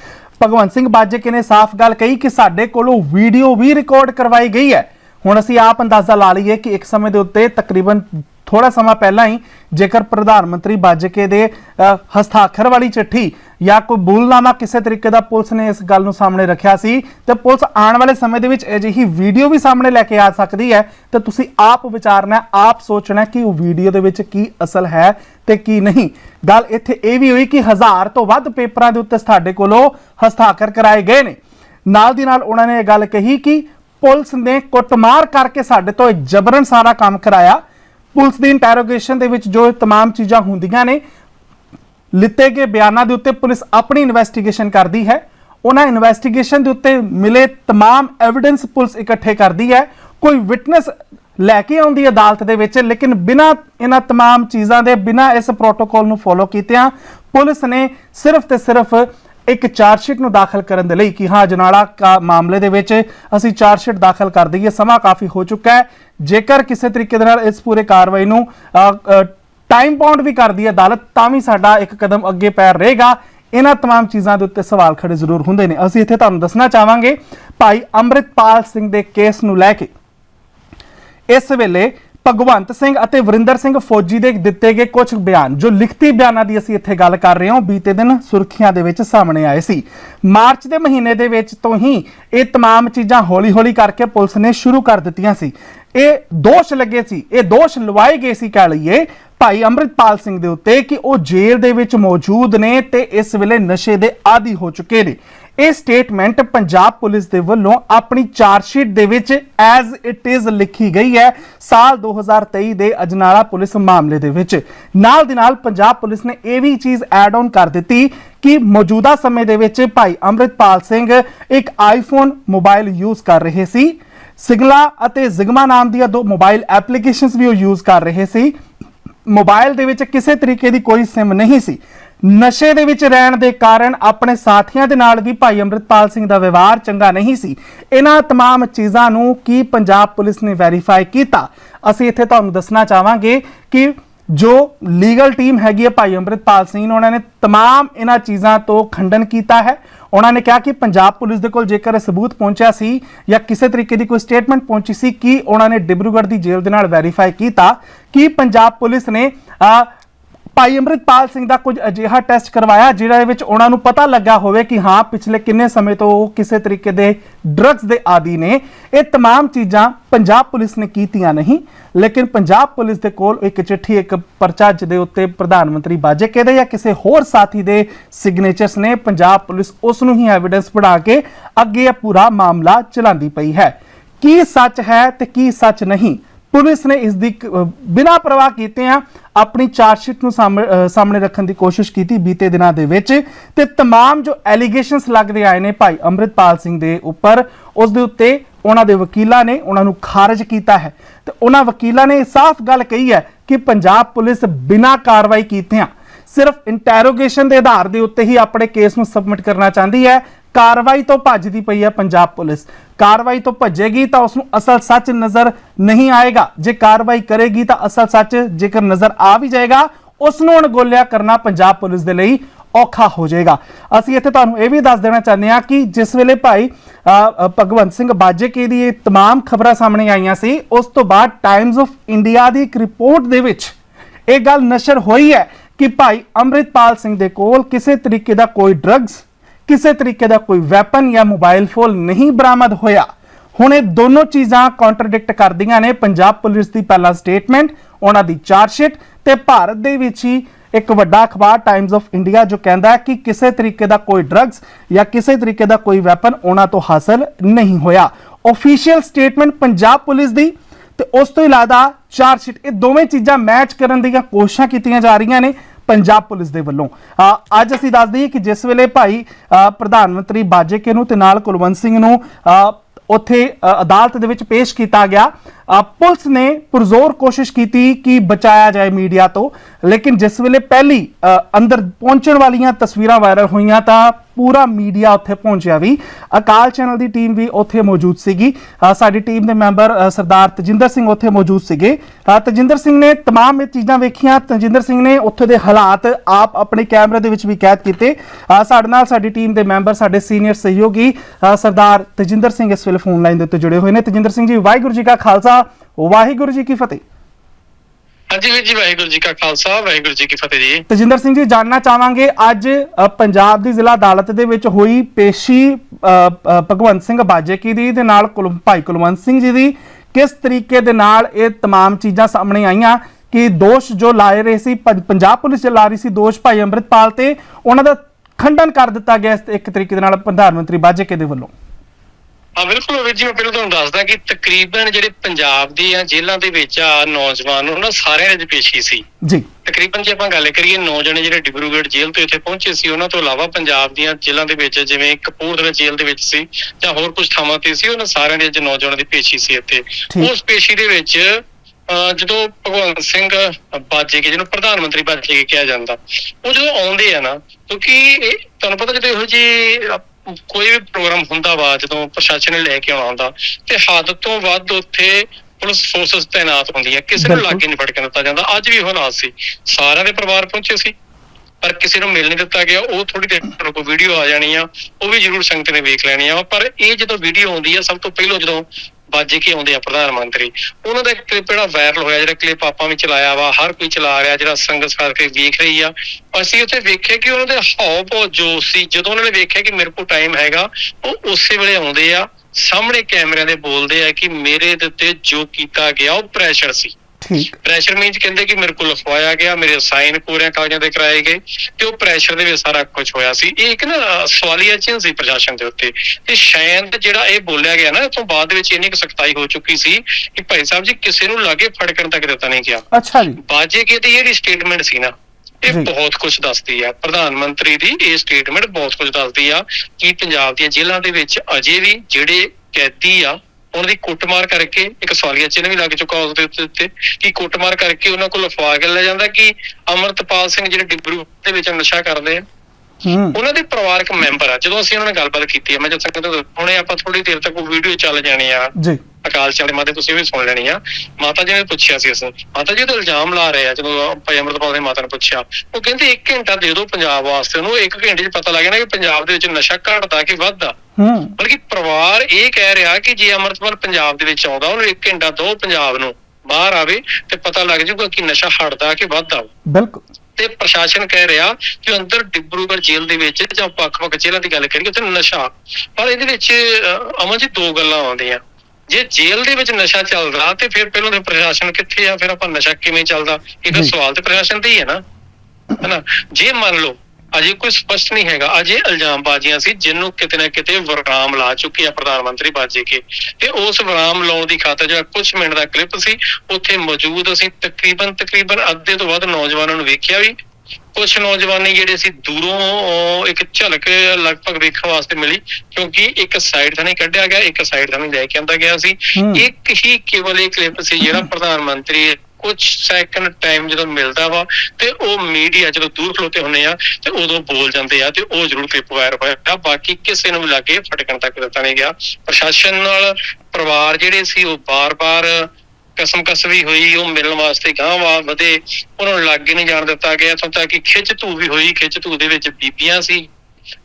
A: ਭਗਵੰਤ ਸਿੰਘ ਬਾਜੇਕੇ ਨੇ ਸਾਫ਼ ਗੱਲ ਕਹੀ ਕਿ ਸਾਡੇ ਕੋਲੋਂ ਵੀਡੀਓ ਵੀ ਰਿਕਾਰਡ ਕਰਵਾਈ ਗਈ ਹੈ ਹੁਣ ਅਸੀਂ ਆਪ ਅੰਦਾਜ਼ਾ ਲਾ ਲਈਏ ਕਿ ਇੱਕ ਸਮੇਂ ਦੇ ਉੱਤੇ ਤਕਰੀਬਨ ਥੋੜਾ ਸਮਾਂ ਪਹਿਲਾਂ ਹੀ ਜੇਕਰ ਪ੍ਰਧਾਨ ਮੰਤਰੀ ਬਾਜਕੇ ਦੇ ਅ, ਹਸਤਾਖਰ ਵਾਲੀ ਚਿੱਠੀ ਜਾਂ ਕੋਈ ਬੂਲਨਾਮਾ ਕਿਸੇ ਤਰੀਕੇ ਦਾ ਪੁਲਿਸ ਨੇ ਇਸ ਗੱਲ ਨੂੰ ਸਾਹਮਣੇ ਰੱਖਿਆ ਸੀ ਤੇ ਪੁਲਿਸ ਆਉਣ ਵਾਲੇ ਸਮੇਂ ਦੇ ਵਿੱਚ ਅਜਿਹੀ ਵੀਡੀਓ ਵੀ ਸਾਹਮਣੇ ਲੈ ਕੇ ਆ ਸਕਦੀ ਹੈ ਤੇ ਤੁਸੀਂ ਆਪ ਵਿਚਾਰਨਾ ਹੈ, ਆਪ ਸੋਚਣਾ ਹੈ ਕਿ ਉਹ ਵੀਡੀਓ ਦੇ ਵਿੱਚ ਕੀ ਅਸਲ ਹੈ ਤੇ ਕੀ ਨਹੀਂ ਗੱਲ ਇੱਥੇ ਇਹ ਵੀ ਹੋਈ ਕਿ ਹਜ਼ਾਰ ਤੋਂ ਵੱਧ ਪੇਪਰਾਂ ਦੇ ਉੱਤੇ ਸਾਡੇ ਕੋਲੋਂ ਹਸਤਾਖਰ ਕਰਾਏ ਗਏ ਨੇ ਨਾਲ ਦੀ ਨਾਲ ਉਹਨਾਂ ਨੇ ਇਹ ਗੱਲ ਕਹੀ ਕਿ ਪੁਲਿਸ ਨੇ ਕੁੱਟਮਾਰ ਕਰਕੇ ਸਾਡੇ ਤੋਂ ਇਹ ਜਬਰਨ ਸਾਰਾ ਕੰਮ ਕਰਾਇਆ ਪੁਲਿਸ ਦੀ ਇੰਟਰੋਗੇਸ਼ਨ ਦੇ ਵਿੱਚ ਜੋ तमाम ਚੀਜ਼ਾਂ ਹੁੰਦੀਆਂ ਨੇ ਲਿੱਤੇ ਗਏ ਬਿਆਨਾਂ ਦੇ ਉੱਤੇ ਪੁਲਿਸ ਆਪਣੀ ਇਨਵੈਸਟੀਗੇਸ਼ਨ ਕਰਦੀ ਹੈ ਉਹਨਾਂ ਇਨਵੈਸਟੀਗੇਸ਼ਨ ਦੇ ਉੱਤੇ ਮਿਲੇ तमाम ਐਵੀਡੈਂਸ ਪੁਲਿਸ ਇਕੱਠੇ ਕਰਦੀ ਹੈ ਕੋਈ ਵਿਟਨੈਸ ਲੈ ਕੇ ਆਉਂਦੀ ਹੈ ਅਦਾਲਤ ਦੇ ਵਿੱਚ ਲੇਕਿਨ ਬਿਨਾਂ ਇਹਨਾਂ तमाम ਚੀਜ਼ਾਂ ਦੇ ਬਿਨਾਂ ਇਸ ਪ੍ਰੋਟੋਕਾਲ ਨੂੰ ਫੋਲੋ ਕੀਤਿਆਂ ਪੁਲਿਸ ਨੇ ਸਿਰਫ ਤੇ ਸਿਰਫ ਇੱਕ ਚਾਰਜ ਸ਼ੀਟ ਨੂੰ ਦਾਖਲ ਕਰਨ ਦੇ ਲਈ ਕਿ ਹਾਂ ਜਨਾਲਾ ਕਾ ਮਾਮਲੇ ਦੇ ਵਿੱਚ ਅਸੀਂ ਚਾਰਜ ਸ਼ੀਟ ਦਾਖਲ ਕਰ ਦਈਏ ਸਮਾਂ ਕਾਫੀ ਹੋ ਚੁੱਕਾ ਹੈ ਜੇਕਰ ਕਿਸੇ ਤਰੀਕੇ ਦੇ ਨਾਲ ਇਸ ਪੂਰੇ ਕਾਰਵਾਈ ਨੂੰ ਟਾਈਮ ਬਾਉਂਡ ਵੀ ਕਰਦੀ ਹੈ ਅਦਾਲਤ ਤਾਂ ਵੀ ਸਾਡਾ ਇੱਕ ਕਦਮ ਅੱਗੇ ਪੈਰ ਰਹੇਗਾ ਇਹਨਾਂ तमाम ਚੀਜ਼ਾਂ ਦੇ ਉੱਤੇ ਸਵਾਲ ਖੜੇ ਜ਼ਰੂਰ ਹੁੰਦੇ ਨੇ ਅਸੀਂ ਇੱਥੇ ਤੁਹਾਨੂੰ ਦੱਸਣਾ ਚਾਹਾਂਗੇ ਭਾਈ ਅੰਮ੍ਰਿਤਪਾਲ ਸਿੰਘ ਦੇ ਕੇਸ ਨੂੰ ਲੈ ਕੇ ਇਸ ਵੇਲੇ ਭਗਵੰਤ ਸਿੰਘ ਅਤੇ ਵਰਿੰਦਰ ਸਿੰਘ ਫੌਜੀ ਦੇ ਦਿੱਤੇ ਗਏ ਕੁਝ ਬਿਆਨ ਜੋ ਲਿਖਤੀ ਬਿਆਨਾਂ ਦੀ ਅਸੀਂ ਇੱਥੇ ਗੱਲ ਕਰ ਰਹੇ ਹਾਂ ਉਹ ਬੀਤੇ ਦਿਨ ਸੁਰਖੀਆਂ ਦੇ ਵਿੱਚ ਸਾਹਮਣੇ ਆਏ ਸੀ ਮਾਰਚ ਦੇ ਮਹੀਨੇ ਦੇ ਵਿੱਚ ਤੋਂ ਹੀ ਇਹ तमाम ਚੀਜ਼ਾਂ ਹੌਲੀ-ਹੌਲੀ ਕਰਕੇ ਪੁਲਿਸ ਨੇ ਸ਼ੁਰੂ ਕਰ ਦਿੱਤੀਆਂ ਸੀ ਇਹ ਦੋਸ਼ ਲੱਗੇ ਸੀ, ਇਹ ਦੋਸ਼ ਲਵਾਏ ਗਏ ਸੀ ਕਹਿ ਲਈਏ ਭਾਈ ਅੰਮ੍ਰਿਤਪਾਲ ਸਿੰਘ ਦੇ ਉੱਤੇ ਕਿ ਉਹ ਜੇਲ੍ਹ ਦੇ ਵਿੱਚ ਮੌਜੂਦ ਨੇ ਤੇ ਇਸ ਵੇਲੇ ਨਸ਼ੇ ਦੇ ਆਦੀ ਹੋ ਚੁੱਕੇ ਨੇ। ਇਹ ਸਟੇਟਮੈਂਟ ਪੰਜਾਬ ਪੁਲਿਸ ਦੇ ਵੱਲੋਂ ਆਪਣੀ ਚਾਰਜ ਸ਼ੀਟ ਦੇ ਵਿੱਚ ਐਜ਼ ਇਟ ਇਜ਼ ਲਿਖੀ ਗਈ ਹੈ ਸਾਲ 2023 ਦੇ ਅਜਨਾਲਾ ਪੁਲਿਸ ਮਾਮਲੇ ਦੇ ਵਿੱਚ। ਨਾਲ ਦੀ ਨਾਲ ਪੰਜਾਬ ਪੁਲਿਸ ਨੇ ਇਹ ਵੀ ਚੀਜ਼ ਐਡ ਆਨ ਕਰ ਦਿੱਤੀ ਕਿ ਮੌਜੂਦਾ ਸਮੇਂ ਦੇ ਵਿੱਚ ਭਾਈ ਅੰਮ੍ਰਿਤਪਾਲ ਸਿੰਘ ਇੱਕ ਆਈਫੋਨ ਮੋਬਾਈਲ ਯੂਜ਼ ਕਰ ਰਹੇ ਸੀ। ਸਿਗਲਾ ਅਤੇ ਜ਼ਿਗਮਾ ਨਾਮ ਦੀਆਂ ਦੋ ਮੋਬਾਈਲ ਐਪਲੀਕੇਸ਼ਨਸ ਵੀ ਉਹ ਯੂਜ਼ ਕਰ ਰਹੇ ਸੀ ਮੋਬਾਈਲ ਦੇ ਵਿੱਚ ਕਿਸੇ ਤਰੀਕੇ ਦੀ ਕੋਈ ਸਿਮ ਨਹੀਂ ਸੀ ਨਸ਼ੇ ਦੇ ਵਿੱਚ ਰਹਿਣ ਦੇ ਕਾਰਨ ਆਪਣੇ ਸਾਥੀਆਂ ਦੇ ਨਾਲ ਵੀ ਭਾਈ ਅੰਮ੍ਰਿਤਪਾਲ ਸਿੰਘ ਦਾ ਵਿਵਹਾਰ ਚੰਗਾ ਨਹੀਂ ਸੀ ਇਹਨਾਂ तमाम ਚੀਜ਼ਾਂ ਨੂੰ ਕੀ ਪੰਜਾਬ ਪੁਲਿਸ ਨੇ ਵੈਰੀਫਾਈ ਕੀਤਾ ਅਸੀਂ ਇੱਥੇ ਤੁਹਾਨੂੰ ਦੱਸਣਾ ਚਾਹਾਂਗੇ ਕਿ ਜੋ ਲੀਗਲ ਟੀਮ ਹੈਗੀ ਹੈ ਭਾਈ ਅੰਮ੍ਰਿਤਪਾਲ ਸਿੰਘ ਨੇ ਉਹਨਾਂ ਨੇ तमाम ਇਹਨਾਂ ਚੀਜ਼ਾਂ ਤੋਂ ਖੰਡਨ ਕੀਤਾ ਹੈ ਉਹਨਾਂ ਨੇ ਕਿਹਾ ਕਿ ਪੰਜਾਬ ਪੁਲਿਸ ਦੇ ਕੋਲ ਜੇਕਰ ਇਹ ਸਬੂਤ ਪਹੁੰਚਿਆ ਸੀ ਜਾਂ ਕਿਸੇ ਤਰੀਕੇ ਦੀ ਕੋਈ ਸਟੇਟਮੈਂਟ ਪਹੁੰਚੀ ਸੀ ਕਿ ਉਹਨਾਂ ਨੇ ਡਿਬਰੂਗੜ੍ਹ ਦੀ ਜੇਲ੍ਹ ਦੇ ਨਾਲ ਵੈਰੀਫਾਈ ਕੀਤਾ ਕਿ ਪੰਜਾਬ ਪੁਲਿਸ ਨੇ ਅ, ਭਾਈ ਅੰਮ੍ਰਿਤਪਾਲ ਸਿੰਘ ਦਾ ਕੁਝ ਅਜਿਹਾ ਟੈਸਟ ਕਰਵਾਇਆ ਜਿਹਦੇ ਵਿੱਚ ਉਹਨਾਂ ਨੂੰ ਪਤਾ ਲੱਗਾ ਹੋਵੇ ਕਿ ਹਾਂ ਪਿਛਲੇ ਕਿੰਨੇ ਸਮੇਂ ਤੋਂ ਉਹ ਕਿਸੇ ਤਰੀਕੇ ਦੇ ਡਰੱਗਸ ਦੇ ਆਦੀ ਨੇ ਇਹ तमाम ਚੀਜ਼ਾਂ ਪੰਜਾਬ ਪੁਲਿਸ ਨੇ ਕੀਤੀਆਂ ਨਹੀਂ ਲੇਕਿਨ ਪੰਜਾਬ ਪੁਲਿਸ ਦੇ ਕੋਲ ਇੱਕ ਚਿੱਠੀ ਇੱਕ ਪਰਚਾ ਜਿਹਦੇ ਉੱਤੇ ਪ੍ਰਧਾਨ ਮੰਤਰੀ ਬਾਜੇਕੇ ਦੇ ਜਾਂ ਕਿਸੇ ਹੋਰ ਸਾਥੀ ਦੇ ਸਿਗਨੇਚਰਸ ਨੇ ਪੰਜਾਬ ਪੁਲਿਸ ਉਸ ਨੂੰ ਹੀ ਐਵੀਡੈਂਸ ਬਣਾ ਕੇ ਅੱਗੇ ਇਹ ਪੂਰਾ ਮਾਮਲਾ ਚਲਾਉਂਦੀ ਪਈ ਹੈ ਕੀ ਸੱਚ ਹੈ ਤੇ ਕੀ ਸੱਚ ਨਹੀਂ ਪੁਲਿਸ ਨੇ ਇਸ ਦੀ ਬਿਨਾ ਪ੍ਰਵਾਹ ਕੀਤੇ ਆ ਆਪਣੀ ਚਾਰਜਸ਼ੀਟ ਨੂੰ ਸਾਹਮਣੇ ਅਹ ਸਾਹਮਣੇ ਰੱਖਣ ਦੀ ਕੋਸ਼ਿਸ਼ ਕੀਤੀ ਬੀਤੇ ਦਿਨਾਂ ਦੇ ਵਿੱਚ ਤੇ तमाम ਜੋ ਐਲੀਗੇਸ਼ਨਸ ਲੱਗਦੇ ਆਏ ਨੇ ਭਾਈ ਅੰਮ੍ਰਿਤਪਾਲ ਸਿੰਘ ਦੇ ਉੱਪਰ ਉਸ ਦੇ ਉੱਤੇ ਉਹਨਾਂ ਦੇ ਵਕੀਲਾਂ ਨੇ ਉਹਨਾਂ ਨੂੰ ਖਾਰਜ ਕੀਤਾ ਹੈ ਤੇ ਉਹਨਾਂ ਵਕੀਲਾਂ ਨੇ ਸਾਫ਼ ਗੱਲ ਕਹੀ ਹੈ ਕਿ ਪੰਜਾਬ ਪੁਲਿਸ ਬਿਨਾ ਕਾਰਵਾਈ ਕੀਤਿਆਂ ਸਿਰਫ ਇੰਟਰੋਗੇਸ਼ਨ ਦੇ ਆਧਾਰ ਦੇ ਉੱਤੇ ਹੀ ਆਪਣੇ ਕੇਸ ਨੂੰ ਸਬਮਿਟ ਕਰਨਾ ਚਾਹੁੰਦੀ ਹੈ ਕਾਰਵਾਈ ਤੋਂ ਭੱਜਦੀ ਪਈ ਹੈ ਪੰਜਾਬ ਪੁਲਿਸ ਕਾਰਵਾਈ ਤੋਂ ਭੱਜੇਗੀ ਤਾਂ ਉਸ ਨੂੰ ਅਸਲ ਸੱਚ ਨਜ਼ਰ ਨਹੀਂ ਆਏਗਾ ਜੇ ਕਾਰਵਾਈ ਕਰੇਗੀ ਤਾਂ ਅਸਲ ਸੱਚ ਜੇਕਰ ਨਜ਼ਰ ਆ ਵੀ ਜਾਏਗਾ ਉਸ ਨੂੰ ਅਣਗੋਲਿਆ ਕਰਨਾ ਪੰਜਾਬ ਪੁਲਿਸ ਦੇ ਲਈ ਔਖਾ ਹੋ ਜਾਏਗਾ ਅਸੀਂ ਇੱਥੇ ਤੁਹਾਨੂੰ ਇਹ ਵੀ ਦੱਸ ਦੇਣਾ ਚਾਹੁੰਦੇ ਹਾਂ ਕਿ ਜਿਸ ਵੇਲੇ ਭਾਈ ਅ, ਅ, ਭਗਵੰਤ ਸਿੰਘ ਬਾਜੇਕੇ ਦੀ ਇਹ तमाम ਖਬਰਾਂ ਸਾਹਮਣੇ ਆਈਆਂ ਸੀ ਉਸ ਤੋਂ ਬਾਅਦ ਟਾਈਮਜ਼ ਆਫ ਇੰਡੀਆ ਦੀ ਇੱਕ ਰਿਪੋਰਟ ਦੇ ਵਿੱਚ ਇਹ ਗੱਲ ਨਸ਼ਰ ਹੋਈ ਹੈ ਕਿ ਭਾਈ ਅੰਮ੍ਰਿਤਪਾਲ ਸਿੰਘ ਦੇ ਕੋਲ ਕਿਸੇ ਤਰੀਕੇ ਦਾ ਕੋਈ ਡਰੱਗਸ ਕਿਸੇ ਤਰੀਕੇ ਦਾ ਕੋਈ ਵੈਪਨ ਜਾਂ ਮੋਬਾਈਲ ਫੋਨ ਨਹੀਂ ਬਰਾਮਦ ਹੋਇਆ। ਹੁਣ ਇਹ ਦੋਨੋਂ ਚੀਜ਼ਾਂ ਕੰਟਰਡਿਕਟ ਕਰਦੀਆਂ ਨੇ। ਪੰਜਾਬ ਪੁਲਿਸ ਦੀ ਪਹਿਲਾ ਸਟੇਟਮੈਂਟ ਉਹਨਾਂ ਦੀ ਚਾਰਜਸ਼ੀਟ ਤੇ ਭਾਰਤ ਦੇ ਵਿੱਚ ਹੀ ਇੱਕ ਵੱਡਾ ਅਖਬਾਰ ਟਾਈਮਜ਼ ਆਫ ਇੰਡੀਆ ਜੋ ਕਹਿੰਦਾ ਹੈ ਕਿ ਕਿਸੇ ਤਰੀਕੇ ਦਾ ਕੋਈ ਡਰੱਗਸ ਜਾਂ ਕਿਸੇ ਤਰੀਕੇ ਦਾ ਕੋਈ ਵੈਪਨ ਉਹਨਾਂ ਤੋਂ ਹਾਸਲ ਨਹੀਂ ਹੋਇਆ। ਅਫੀਸ਼ੀਅਲ ਸਟੇਟਮੈਂਟ ਪੰਜਾਬ ਪੁਲਿਸ ਦੀ ਤੇ ਉਸ ਤੋਂ ਇਲਾਵਾ ਚਾਰਜਸ਼ੀਟ ਇਹ ਦੋਵੇਂ ਚੀਜ਼ਾਂ ਮੈਚ ਕਰਨ ਦੀਆਂ ਕੋਸ਼ਿਸ਼ਾਂ ਕੀਤੀਆਂ ਜਾ ਰਹੀਆਂ ਨੇ। ਪੰਜਾਬ ਪੁਲਿਸ ਦੇ ਵੱਲੋਂ। ਅੱਜ ਅਸੀਂ ਦੱਸ ਦਈਏ ਕਿ ਜਿਸ ਵੇਲੇ ਭਾਈ ਪ੍ਰਧਾਨ ਮੰਤਰੀ ਬਾਜੇਕੇ ਨੂੰ ਤੇ ਨਾਲ ਕੁਲਵੰਤ ਸਿੰਘ ਨੂੰ ਉੱਥੇ ਅਦਾਲਤ ਦੇ ਵਿੱਚ ਪੇਸ਼ ਕੀਤਾ ਗਿਆ। ਪੁਲਿਸ ਨੇ ਪੁਰਜ਼ੋਰ ਕੋਸ਼ਿਸ਼ ਕੀਤੀ ਕਿ ਬਚਾਇਆ ਜਾਏ ਮੀਡੀਆ ਤੋਂ ਲੇਕਿਨ ਜਿਸ ਵੇਲੇ ਪਹਿਲੀ ਅ, ਅੰਦਰ ਪਹੁੰਚਣ ਵਾਲੀਆਂ ਤਸਵੀਰਾਂ ਵਾਇਰਲ ਹੋਈਆਂ ਤਾਂ ਪੂਰਾ ਮੀਡੀਆ ਉੱਥੇ ਪਹੁੰਚਿਆ ਵੀ ਅਕਾਲ ਚੈਨਲ ਦੀ ਟੀਮ ਵੀ ਉੱਥੇ ਮੌਜੂਦ ਸੀਗੀ ਅ, ਸਾਡੀ ਟੀਮ ਦੇ ਮੈਂਬਰ ਅ, ਸਰਦਾਰ ਤਜਿੰਦਰ ਸਿੰਘ ਉੱਥੇ ਮੌਜੂਦ ਸੀਗੇ ਅ, ਤਜਿੰਦਰ ਸਿੰਘ ਨੇ तमाम ਇਹ ਚੀਜ਼ਾਂ ਵੇਖੀਆਂ ਤਜਿੰਦਰ ਸਿੰਘ ਨੇ ਉੱਥੇ ਦੇ ਹਾਲਾਤ ਆਪ ਆਪਣੇ ਕੈਮਰੇ ਦੇ ਵਿੱਚ ਵੀ ਕੈਦ ਕੀਤੇ ਅ, ਸਾਡੇ ਨਾਲ ਸਾਡੀ ਟੀਮ ਦੇ ਮੈਂਬਰ ਸਾਡੇ ਸੀਨੀਅਰ ਸਹਿਯੋਗੀ ਅ, ਸਰਦਾਰ ਤਜਿੰਦਰ ਸਿੰਘ ਇਸ ਵੇਲੇ ਫੋਨ ਲਾਈਨ ਦੇ ਉੱਤੇ ਜੁੜੇ ਹੋਏ ਨੇ ਤਜਿੰਦਰ ਸਿੰਘ ਜੀ ਵਾਹਿਗੁਰੂ ਜੀ ਕਾ ਖਾਲਸਾ ਵਾਹਿਗੁਰੂ ਜੀ ਕੀ ਫਤਿਹ
B: ਹਾਂਜੀ ਵੀਰ ਜੀ ਵਾਹਿਗੁਰੂ ਜੀ ਕਾ ਖਾਲਸਾ ਵਾਹਿਗੁਰੂ ਜੀ ਕੀ ਫਤਿਹ ਜੀ
A: ਤਜਿੰਦਰ ਸਿੰਘ ਜੀ ਜਾਨਣਾ ਚਾਹਾਂਗੇ ਅੱਜ ਅ, ਪੰਜਾਬ ਦੀ ਜ਼ਿਲ੍ਹਾ ਅਦਾਲਤ ਦੇ ਵਿੱਚ ਹੋਈ ਪੇਸ਼ੀ ਅ, ਅ, ਭਗਵੰਤ ਸਿੰਘ ਬਾਜੇਕੀ ਦੀ ਦੇ ਨਾਲ ਕੁਲ- ਭਾਈ ਕੁਲਵੰਤ ਸਿੰਘ ਜੀ ਦੀ ਕਿਸ ਤਰੀਕੇ ਦੇ ਨਾਲ ਇਹ तमाम ਚੀਜ਼ਾਂ ਸਾਹਮਣੇ ਆਈਆਂ ਕਿ ਦੋਸ਼ ਜੋ ਲਾਏ ਰਹੇ ਸੀ ਪੰ- ਪੰਜਾਬ ਪੁਲਿਸ ਜੋ ਲਾ ਰਹੀ ਸੀ ਦੋਸ਼ ਭਾਈ ਅੰਮ੍ਰਿਤਪਾਲ ਤੇ ਉਹਨਾਂ ਦਾ ਖੰਡਨ ਕਰ ਦਿੱਤਾ ਗਿਆ ਇਸ ਇੱਕ ਤਰੀਕੇ ਦੇ ਨਾਲ ਪ੍ਰਧਾਨ ਮੰਤਰੀ ਬਾਜੇਕੇ ਦੇ ਵੱਲੋਂ
B: ਹਾਂ ਬਿਲਕੁਲ ਵੀਰ ਜੀ ਮੈਂ ਪਹਿਲਾਂ ਤੁਹਾਨੂੰ ਦੱਸਦਾ ਕਿ ਤਕਰੀਬਨ ਜਿਹੜੇ ਪੰਜਾਬ ਦੇ ਆ ਜੇਲ੍ਹਾਂ ਦੇ ਵਿੱਚ ਆ ਨੌਜਵਾਨ ਉਹਨਾਂ ਸਾਰਿਆਂ ਦੇ ਪੇਸ਼ੀ ਸੀ।
A: ਜੀ।
B: ਤਕਰੀਬਨ ਜੇ ਆਪਾਂ ਗੱਲ ਕਰੀਏ ਨੌ ਜਣੇ ਜਿਹੜੇ ਡਿਬਰੂਗੜ੍ਹ ਜੇਲ੍ਹ ਤੋਂ ਇੱਥੇ ਪਹੁੰਚੇ ਸੀ ਉਹਨਾਂ ਤੋਂ ਇਲਾਵਾ ਪੰਜਾਬ ਦੀਆਂ ਜੇਲ੍ਹਾਂ ਦੇ ਵਿੱਚ ਜਿਵੇਂ ਕਪੂਰਥਲਾ ਜੇਲ੍ਹ ਦੇ ਵਿੱਚ ਸੀ ਜਾਂ ਹੋਰ ਕੁਝ ਥਾਵਾਂ ਤੇ ਸੀ ਉਹਨਾਂ ਸਾਰਿਆਂ ਦੇ ਅੱਜ ਨੌਜਵਾਨਾਂ ਦੀ ਪੇਸ਼ੀ ਸੀ ਇੱਥੇ। ਉਸ ਪੇਸ਼ੀ ਦੇ ਵਿੱਚ ਜਦੋਂ ਭਗਵੰਤ ਸਿੰਘ ਬਾਜੇਕੇ ਜਿਹਨੂੰ ਪ੍ਰਧਾਨ ਮੰਤਰੀ ਬਾਜੇਕੇ ਕਿਹਾ ਜਾਂਦਾ ਉਹ ਜਦੋਂ ਆਉਂਦੇ ਆ ਨਾ ਕਿਉਂਕਿ ਤੁਹਾਨੂੰ ਪਤਾ ਜਦੋਂ ਇਹੋ ਜਿਹੀ ਅਹ, ਕੋਈ ਵੀ ਪ੍ਰੋਗਰਾਮ ਹੁੰਦਾ ਵਾ ਜਦੋਂ ਪ੍ਰਸ਼ਾਸਨ ਨੇ ਲੈ ਕੇ ਆਉਣਾ ਹੁੰਦਾ ਤੇ ਹੱਦ ਤੋਂ ਵੱਧ ਉੱਥੇ ਪੁਲਿਸ ਫੋਰਸਸ ਤਾਇਨਾਤ ਹੁੰਦੀਆਂ ਕਿਸੇ ਨੂੰ। ਲਾਗੇ ਨਹੀਂ ਫੜਕਣ ਦਿੱਤਾ ਜਾਂਦਾ। ਅੱਜ ਵੀ ਉਹ ਹਾਲਾਤ ਸੀ। ਸਾਰਿਆਂ ਦੇ ਪਰਿਵਾਰ ਪਹੁੰਚੇ ਸੀ ਪਰ ਕਿਸੇ ਨੂੰ ਮਿਲ ਨਹੀਂ ਦਿੱਤਾ ਗਿਆ। ਉਹ ਥੋੜੀ ਦੇਰ ਕੋਈ ਵੀਡੀਓ ਆ ਜਾਣੀ ਆ ਉਹ ਵੀ ਜ਼ਰੂਰ ਸੰਗਤ ਨੇ ਵੇਖ ਲੈਣੀ ਆ। ਪਰ ਇਹ ਜਦੋਂ ਵੀਡੀਓ ਆਉਂਦੀ ਆ ਸਭ ਤੋਂ ਪਹਿਲਾਂ ਜਦੋਂ ਵੱਜ ਕੇ ਆਉਂਦੇ ਆ ਪ੍ਰਧਾਨ ਮੰਤਰੀ। ਉਹਨਾਂ ਦਾ ਇੱਕ ਕਲਿੱਪ ਜਿਹੜਾ ਵਾਇਰਲ ਹੋਇਆ, ਜਿਹੜਾ ਕਲਿੱਪ ਆਪਾਂ ਵੀ ਚਲਾਇਆ ਵਾ, ਹਰ ਕੋਈ ਚਲਾ ਰਿਹਾ, ਜਿਹੜਾ ਸੰਗਤ ਕਰਕੇ ਵੇਖ ਰਹੀ ਆ। ਅਸੀਂ ਉੱਥੇ ਵੇਖਿਆ ਕਿ ਉਹਨਾਂ ਦੇ ਹਾਵ ਬਹੁਤ ਜੋਸ਼ ਸੀ। ਜਦੋਂ ਉਹਨਾਂ ਨੇ ਵੇਖਿਆ ਕਿ ਮੇਰੇ ਕੋਲ ਟਾਈਮ ਹੈਗਾ, ਉਹ ਉਸੇ ਵੇਲੇ ਆਉਂਦੇ ਆ, ਸਾਹਮਣੇ ਕੈਮਰਿਆਂ ਦੇ ਬੋਲਦੇ ਆ ਕਿ ਮੇਰੇ ਦੇ ਉੱਤੇ ਜੋ ਕੀਤਾ ਗਿਆ, ਉਹ ਪ੍ਰੈਸ਼ਰ ਸੀ।
A: ਠੀਕ।
B: ਪ੍ਰੈਸ਼ਰ ਮੀਨਸ ਕਹਿੰਦੇ ਕਿ ਮੇਰੇ ਕੋਲ ਲਿਖਵਾਇਆ ਗਿਆ ਮੇਰੇ ਸਾਈਨ ਪੂਰਿਆਂ ਕਾਗਜ਼ਾਂ ਤੇ ਕਰਾਏ ਗਏ ਤੇ ਉਹ ਪ੍ਰੈਸ਼ਰ ਦੇ ਵਿੱਚ ਸਾਰਾ ਕੁਝ ਹੋਇਆ ਸੀ। ਇਹ ਇੱਕ ਨਾ ਸਵਾਲੀਆ ਚਿੰਨ੍ਹ ਸੀ ਪ੍ਰਸ਼ਾਸਨ ਦੇ ਉੱਤੇ। ਤੇ ਸ਼ਾਇਦ ਜਿਹੜਾ ਇਹ ਬੋਲਿਆ ਗਿਆ ਨਾ ਤੋਂ ਬਾਅਦ ਵਿੱਚ ਇੰਨੀ ਸਖਤਾਈ ਹੋ ਚੁੱਕੀ ਸੀ ਕਿ ਭਾਈ ਸਾਹਿਬ ਜੀ ਕਿਸੇ ਨੂੰ ਲਾਗੇ ਫੜਕਣ ਤੱਕ ਦਿੱਤਾ ਨਹੀਂ ਗਿਆ।
A: ਅੱਛਾ ਜੀ।
B: ਬਾਜੇ ਕੇ ਦੀ ਜਿਹੜੀ ਸਟੇਟਮੈਂਟ ਸੀ ਨਾ ਇਹ। ਬਹੁਤ ਕੁਝ ਦੱਸਦੀ ਆ। ਪ੍ਰਧਾਨ ਮੰਤਰੀ ਦੀ ਇਹ ਸਟੇਟਮੈਂਟ ਬਹੁਤ ਕੁਝ ਦੱਸਦੀ ਆ ਕਿ ਪੰਜਾਬ ਦੀਆਂ ਜੇਲ੍ਹਾਂ ਦੇ ਵਿੱਚ ਅਜੇ ਵੀ ਜਿਹੜੇ ਕੈਦੀ ਆ ਉਹਨਾਂ ਦੀ ਕੁੱਟਮਾਰ ਕਰਕੇ ਇੱਕ ਸਵਾਲੀਆ ਚਿੰਨ੍ਹ ਵੀ ਲੱਗ ਚੁੱਕਾ ਉਸ ਦੇ ਉੱਤੇ ਕਿ ਕੁੱਟਮਾਰ ਕਰਕੇ ਉਹਨਾਂ ਕੋਲ ਅਫਵਾਹ ਕੇ ਲੈ ਜਾਂਦਾ ਕਿ ਅਮਰਤਪਾਲ ਸਿੰਘ ਜਿਹੜੇ ਡਿਬਰੂ ਦੇ ਵਿੱਚ ਨਸ਼ਾ ਕਰਦੇ ਆ ਉਹਨਾਂ ਦੇ ਪਰਿਵਾਰਕ ਮੈਂਬਰ ਆ। ਜਦੋਂ ਅਸੀਂ ਉਹਨਾਂ ਨਾਲ ਗੱਲਬਾਤ ਕੀਤੀ ਹੈ ਮੈਂ ਜਦ ਤੱਕ ਹੁਣੇ ਆਪਾਂ ਥੋੜੀ ਦੇਰ ਤੱਕ ਉਹ ਵੀਡੀਓ ਚੱਲ ਜਾਣੀ ਆ।
A: ਜੀ।
B: ਅਕਾਲ ਚੰਦ ਮਾਤੇ ਤੁਸੀਂ ਵੀ ਸੁਣ ਲੈਣੀ ਆ। ਮਾਤਾ ਜੀ ਨੇ ਪੁੱਛਿਆ ਸੀ ਅਸੀਂ। ਮਾਤਾ ਜੀ ਉਹ ਇਲਜ਼ਾਮ ਲਾ ਰਹੇ ਆ ਜਦੋਂ ਭਾਈ ਅਮਰਤਪਾਲ ਦੀ ਮਾਤਾ ਨੇ ਪੁੱਛਿਆ। ਉਹ ਕਹਿੰਦੇ 1 ਘੰਟਾ ਦੇ ਦਿਓ ਪੰਜਾਬ ਵਾਸਤੇ। ਉਹਨੂੰ 1 ਘੰਟੇ 'ਚ ਪਤਾ ਲੱਗ ਜਾਣਾ ਕਿ ਪੰਜਾਬ ਦੇ ਵਿੱਚ ਨਸ਼ਾ ਘਟਦਾ ਕਿ ਵੱਧਦਾ।
A: ਹੂੰ।
B: ਬਲਕਿ ਪਰਿਵਾਰ ਇਹ ਕਹਿ ਰਿਹਾ ਕਿ ਜੇ ਅਮਰਤਪਾਲ ਪੰਜਾਬ ਦੇ ਵਿੱਚ ਆਉਂਦਾ ਉਹਨੂੰ 1 ਘੰਟਾ ਦੋ ਪੰਜਾਬ ਨੂੰ ਬਾਹਰ ਆਵੇ ਤੇ ਪਤਾ ਲੱਗ ਜਾਊਗਾ ਕਿ ਨਸ਼ਾ ਹਟਦਾ ਕਿ ਵੱਧਦਾ।
A: ਬਿਲਕੁਲ।
B: ਤੇ ਪ੍ਰਸ਼ਾਸਨ ਕਹਿ ਰਿਹਾ ਕਿ ਅੰਦਰ ਡਿਬਰੂਗੜ੍ਹ ਜੇਲ੍ਹ ਦੇ ਵਿੱਚ ਜਾਂ ਵੱਖ-ਵੱਖ ਜੇਲ੍ਹਾਂ ਦੀ ਗੱਲ ਕਰੀਏ ਉੱਥੇ ਨਸ਼ਾ। ਪਰ ਇਹਦੇ ਵਿੱਚ ਅਮਨ ਜੀ ਦੋ ਗੱਲਾਂ ਆਉਂਦੀਆਂ। ਜੇ ਜੇਲ੍ਹ ਦੇ ਵਿੱਚ ਨਸ਼ਾ ਚੱਲਦਾ ਤੇ ਫਿਰ ਪਹਿਲਾਂ ਤੇ ਪ੍ਰਸ਼ਾਸਨ ਕਿੱਥੇ ਆ? ਫਿਰ ਆਪਾਂ ਨਸ਼ਾ ਕਿਵੇਂ ਚੱਲਦਾ? ਇਹ ਤਾਂ
A: ਜੀ।
B: ਸਵਾਲ ਤੇ ਪ੍ਰਸ਼ਾਸਨ ਤੇ ਹੀ ਹੈ ਨਾ। ਹਨਾ? ਜੇ ਮੰਨ ਲਓ ਅਜੇ ਕੋਈ ਸਪਸ਼ਟ ਨਹੀਂ ਹੈਗਾ। ਅਜੇ ਇਲਜ਼ਾਮਬਾਜ਼ੀਆਂ ਸੀ ਜਿਹਨੂੰ ਕਿਤੇ ਨਾ ਕਿਤੇ ਵਿਰਾਮ ਲਾ ਚੁੱਕੇ ਆ ਪ੍ਰਧਾਨ ਮੰਤਰੀ ਬਾਜੀ ਕੇ। ਤੇ ਉਸ ਵਿਰਾਮ ਲਾਉਣ ਦੀ ਖਾਤਰ ਜਿਹੜਾ ਕੁਝ ਮਿੰਟ ਦਾ ਕਲਿੱਪ ਸੀ ਉੱਥੇ ਮੌਜੂਦ ਅਸੀਂ ਤਕਰੀਬਨ ਤਕਰੀਬਨ ਅੱਧੇ ਤੋਂ ਵੱਧ ਨੌਜਵਾਨਾਂ ਨੂੰ ਵੇਖਿਆ ਵੀ। ਕੁਝ ਨੌਜਵਾਨੀ ਜਿਹੜੇ ਸੀ ਦੂਰੋਂ ਇੱਕ ਝਲਕ ਲਗਭਗ ਵੇਖਣ ਵਾਸਤੇ ਮਿਲੀ ਕਿਉਂਕਿ ਇੱਕ ਸਾਈਡ ਥਾਣੀ ਕੱਢਿਆ ਗਿਆ ਇੱਕ ਸਾਈਡ ਥਾਣੀ ਲੈ ਕੇ ਆਂਦਾ ਗਿਆ ਸੀ। ਇੱਕ ਹੀ ਕੇਵਲ ਇਹ ਕਲਿੱਪ ਸੀ ਜਿਹੜਾ ਪ੍ਰਧਾਨ ਮੰਤਰੀ ਕੁਝ ਸੈਕਿੰਡ ਟਾਈਮ ਜਦੋਂ ਮਿਲਦਾ ਵਾ ਤੇ ਉਹ ਮੀਡੀਆ ਜਦੋਂ ਦੂਰ ਖਲੋਤੇ ਹੁੰਨੇ ਆ ਤੇ ਉਦੋਂ ਬੋਲ ਜਾਂਦੇ ਆ ਤੇ ਉਹ ਜ਼ਰੂਰ ਕਲਿੱਪ ਵਾਇਰ ਹੋਇਆ। ਬਾਕੀ ਕਿਸੇ ਨੂੰ ਵੀ ਲਾਗੇ ਫਟਕਣ ਤੱਕ ਦਿੱਤਾ ਨਹੀਂ ਗਿਆ। ਪ੍ਰਸ਼ਾਸਨ ਨਾਲ ਪਰਿਵਾਰ ਜਿਹੜੇ ਸੀ ਉਹ ਬਾਰ-ਬਾਰ ਕਸਮ ਕਸਵੀ ਹੋਈ, ਉਹ ਮਿਲਣ ਵਾਸਤੇ ਗਾਂਹ ਵਾ, ਵਧੇ। ਉਹਨਾਂ ਨੂੰ ਲਾਗੇ ਨਹੀਂ ਜਾਣ ਦਿੱਤਾ ਗਿਆ। ਇੱਥੋਂ ਤੱਕ ਕਿ ਖਿੱਚ ਧੂ ਵੀ ਹੋਈ, ਖਿੱਚ ਧੂ ਦੇ ਵਿੱਚ ਬੀਬੀਆਂ ਸੀ।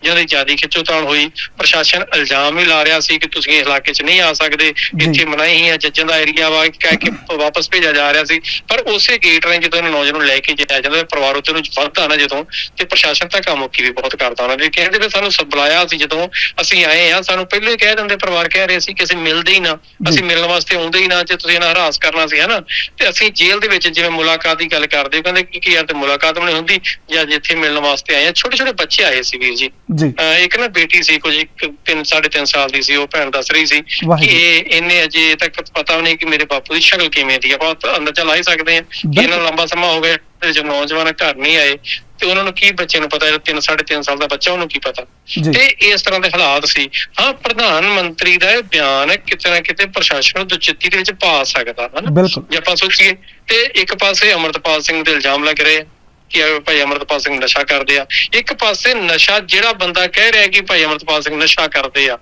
B: ਜਿਹਨਾਂ ਦੀ ਜ਼ਿਆਦਾ ਖਿੱਚੋਤਾਣ ਹੋਈ ਪ੍ਰਸ਼ਾਸਨ ਇਲਜ਼ਾਮ ਵੀ ਲਾ ਰਿਹਾ ਸੀ ਕਿ ਤੁਸੀਂ ਇਸ ਇਲਾਕੇ 'ਚ ਨਹੀਂ ਆ ਸਕਦੇ। ਇੱਥੇ ਮਨਾਹੀ ਹੀ ਜੱਜਾਂ ਦਾ ਏਰੀਆ ਵਾ ਕਹਿ ਕੇ ਵਾਪਸ ਭੇਜਿਆ ਜਾ ਰਿਹਾ ਸੀ। ਪਰ ਉਸੇ ਗੇਟ ਰਾਹੀਂ ਜਦੋਂ ਇਹਨਾਂ ਨੌਜਵਾਨ ਨੂੰ ਲੈ ਕੇ ਜਾਇਆ ਜਾਂਦਾ ਪਰਿਵਾਰ ਉੱਤੇ ਨੂੰ ਵੱਧਦਾ ਨਾ ਜਦੋਂ ਤੇ ਪ੍ਰਸ਼ਾਸਨ ਤਾਂ ਕੰਮ ਮੁੱਕੀ ਵੀ ਬਹੁਤ ਕਰਦਾ ਉਹਨਾਂ ਦੇ। ਕਹਿੰਦੇ ਵੀ ਸਾਨੂੰ ਸਭ ਬੁਲਾਇਆ ਸੀ ਜਦੋਂ ਅਸੀਂ ਆਏ ਆ ਸਾਨੂੰ ਪਹਿਲੇ ਹੀ ਕਹਿ ਦਿੰਦੇ ਪਰਿਵਾਰ ਕਹਿ ਰਹੇ ਸੀ ਕਿ ਅਸੀਂ ਮਿਲਦੇ ਹੀ ਨਾ ਅਸੀਂ ਮਿਲਣ ਵਾਸਤੇ ਆਉਂਦੇ ਹੀ ਨਾ ਜੇ ਤੁਸੀਂ ਇਹਨਾਂ ਹਰਾਸ ਕਰਨਾ ਸੀ ਹਨਾ? ਤੇ ਅਸੀਂ ਜੇਲ੍ਹ ਦੇ ਵਿੱਚ ਜਿਵੇਂ ਮੁਲਾਕਾਤ ਦੀ ਗੱਲ ਕਰਦੇ ਕਹਿੰਦੇ ਕਿ ਕੀ ਯਾਰ ਤੇ ਮੁਲਾਕਾਤ ਨਹੀਂ ਹੁੰਦੀ ਜਾਂ ਜਿੱਥੇ ਮਿਲਣ ਵਾਸਤੇ ਆਏ ਆ। ਛੋਟੇ ਛੋਟੇ ਬੱਚੇ ਆਏ ਸੀ ਵੀਰ ਜੀ।
A: ਜੀ।
B: ਇੱਕ ਨਾ ਬੇਟੀ ਸੀ ਕੁਝ ਇੱਕ 3 3.5 ਸਾਲ ਦੀ ਸੀ ਉਹ ਭੈਣ ਦੱਸ ਰਹੀ ਸੀ ਕਿ ਇਹਨੇ ਅਜੇ ਤੱਕ ਪਤਾ ਨਹੀਂ ਕਿ ਮੇਰੇ ਬਾਪੂ ਦੀ ਸ਼ਕਲ ਕਿਵੇਂ ਦੀ ਆ। ਬਹੁਤ ਅੰਦਾਜ਼ਾ ਲਾ ਹੀ ਸਕਦੇ ਆ ਇਹਨਾਂ ਨੂੰ ਲੰਬਾ ਸਮਾਂ ਹੋ ਗਿਆ ਤੇ ਜੋ ਨੌਜਵਾਨ ਘਰ ਨਹੀਂ ਆਏ ਤੇ ਉਹਨਾਂ ਨੂੰ ਕੀ ਬੱਚੇ ਨੂੰ ਪਤਾ 3 3.5 ਸਾਲ ਦਾ ਬੱਚਾ ਉਹਨੂੰ ਕੀ ਪਤਾ? ਤੇ ਇਸ ਤਰ੍ਹਾਂ ਦੇ ਹਾਲਾਤ ਸੀ। ਹਾਂ ਪ੍ਰਧਾਨ ਮੰਤਰੀ ਦਾ ਇਹ ਬਿਆਨ ਕਿਤੇ ਨਾ ਕਿਤੇ ਪ੍ਰਸ਼ਾਸਨ ਨੂੰ ਦੁਚਿੱਤੀ ਦੇ ਵਿੱਚ ਪਾ ਸਕਦਾ ਹਨਾ? ਜੇ ਆਪਾਂ ਸੋਚੀਏ ਤੇ ਇੱਕ ਪਾਸੇ ਅਮਰਤਪਾਲ ਸਿੰਘ ਦੇ ਇਲਜ਼ਾਮ ਲੱਗ ਰਹੇ ਆ ਕਿ ਭਾਈ ਅਮਰਤਪਾਲ ਸਿੰਘ ਨਸ਼ਾ ਕਰਦੇ ਆ। ਇੱਕ ਪਾਸੇ ਨਸ਼ਾ ਜਿਹੜਾ ਬੰਦਾ ਕਹਿ ਰਿਹਾ ਕਿ ਭਾਈ ਅਮਰਤਪਾਲ ਸਿੰਘ ਨਸ਼ਾ ਕਰਦੇ ਆ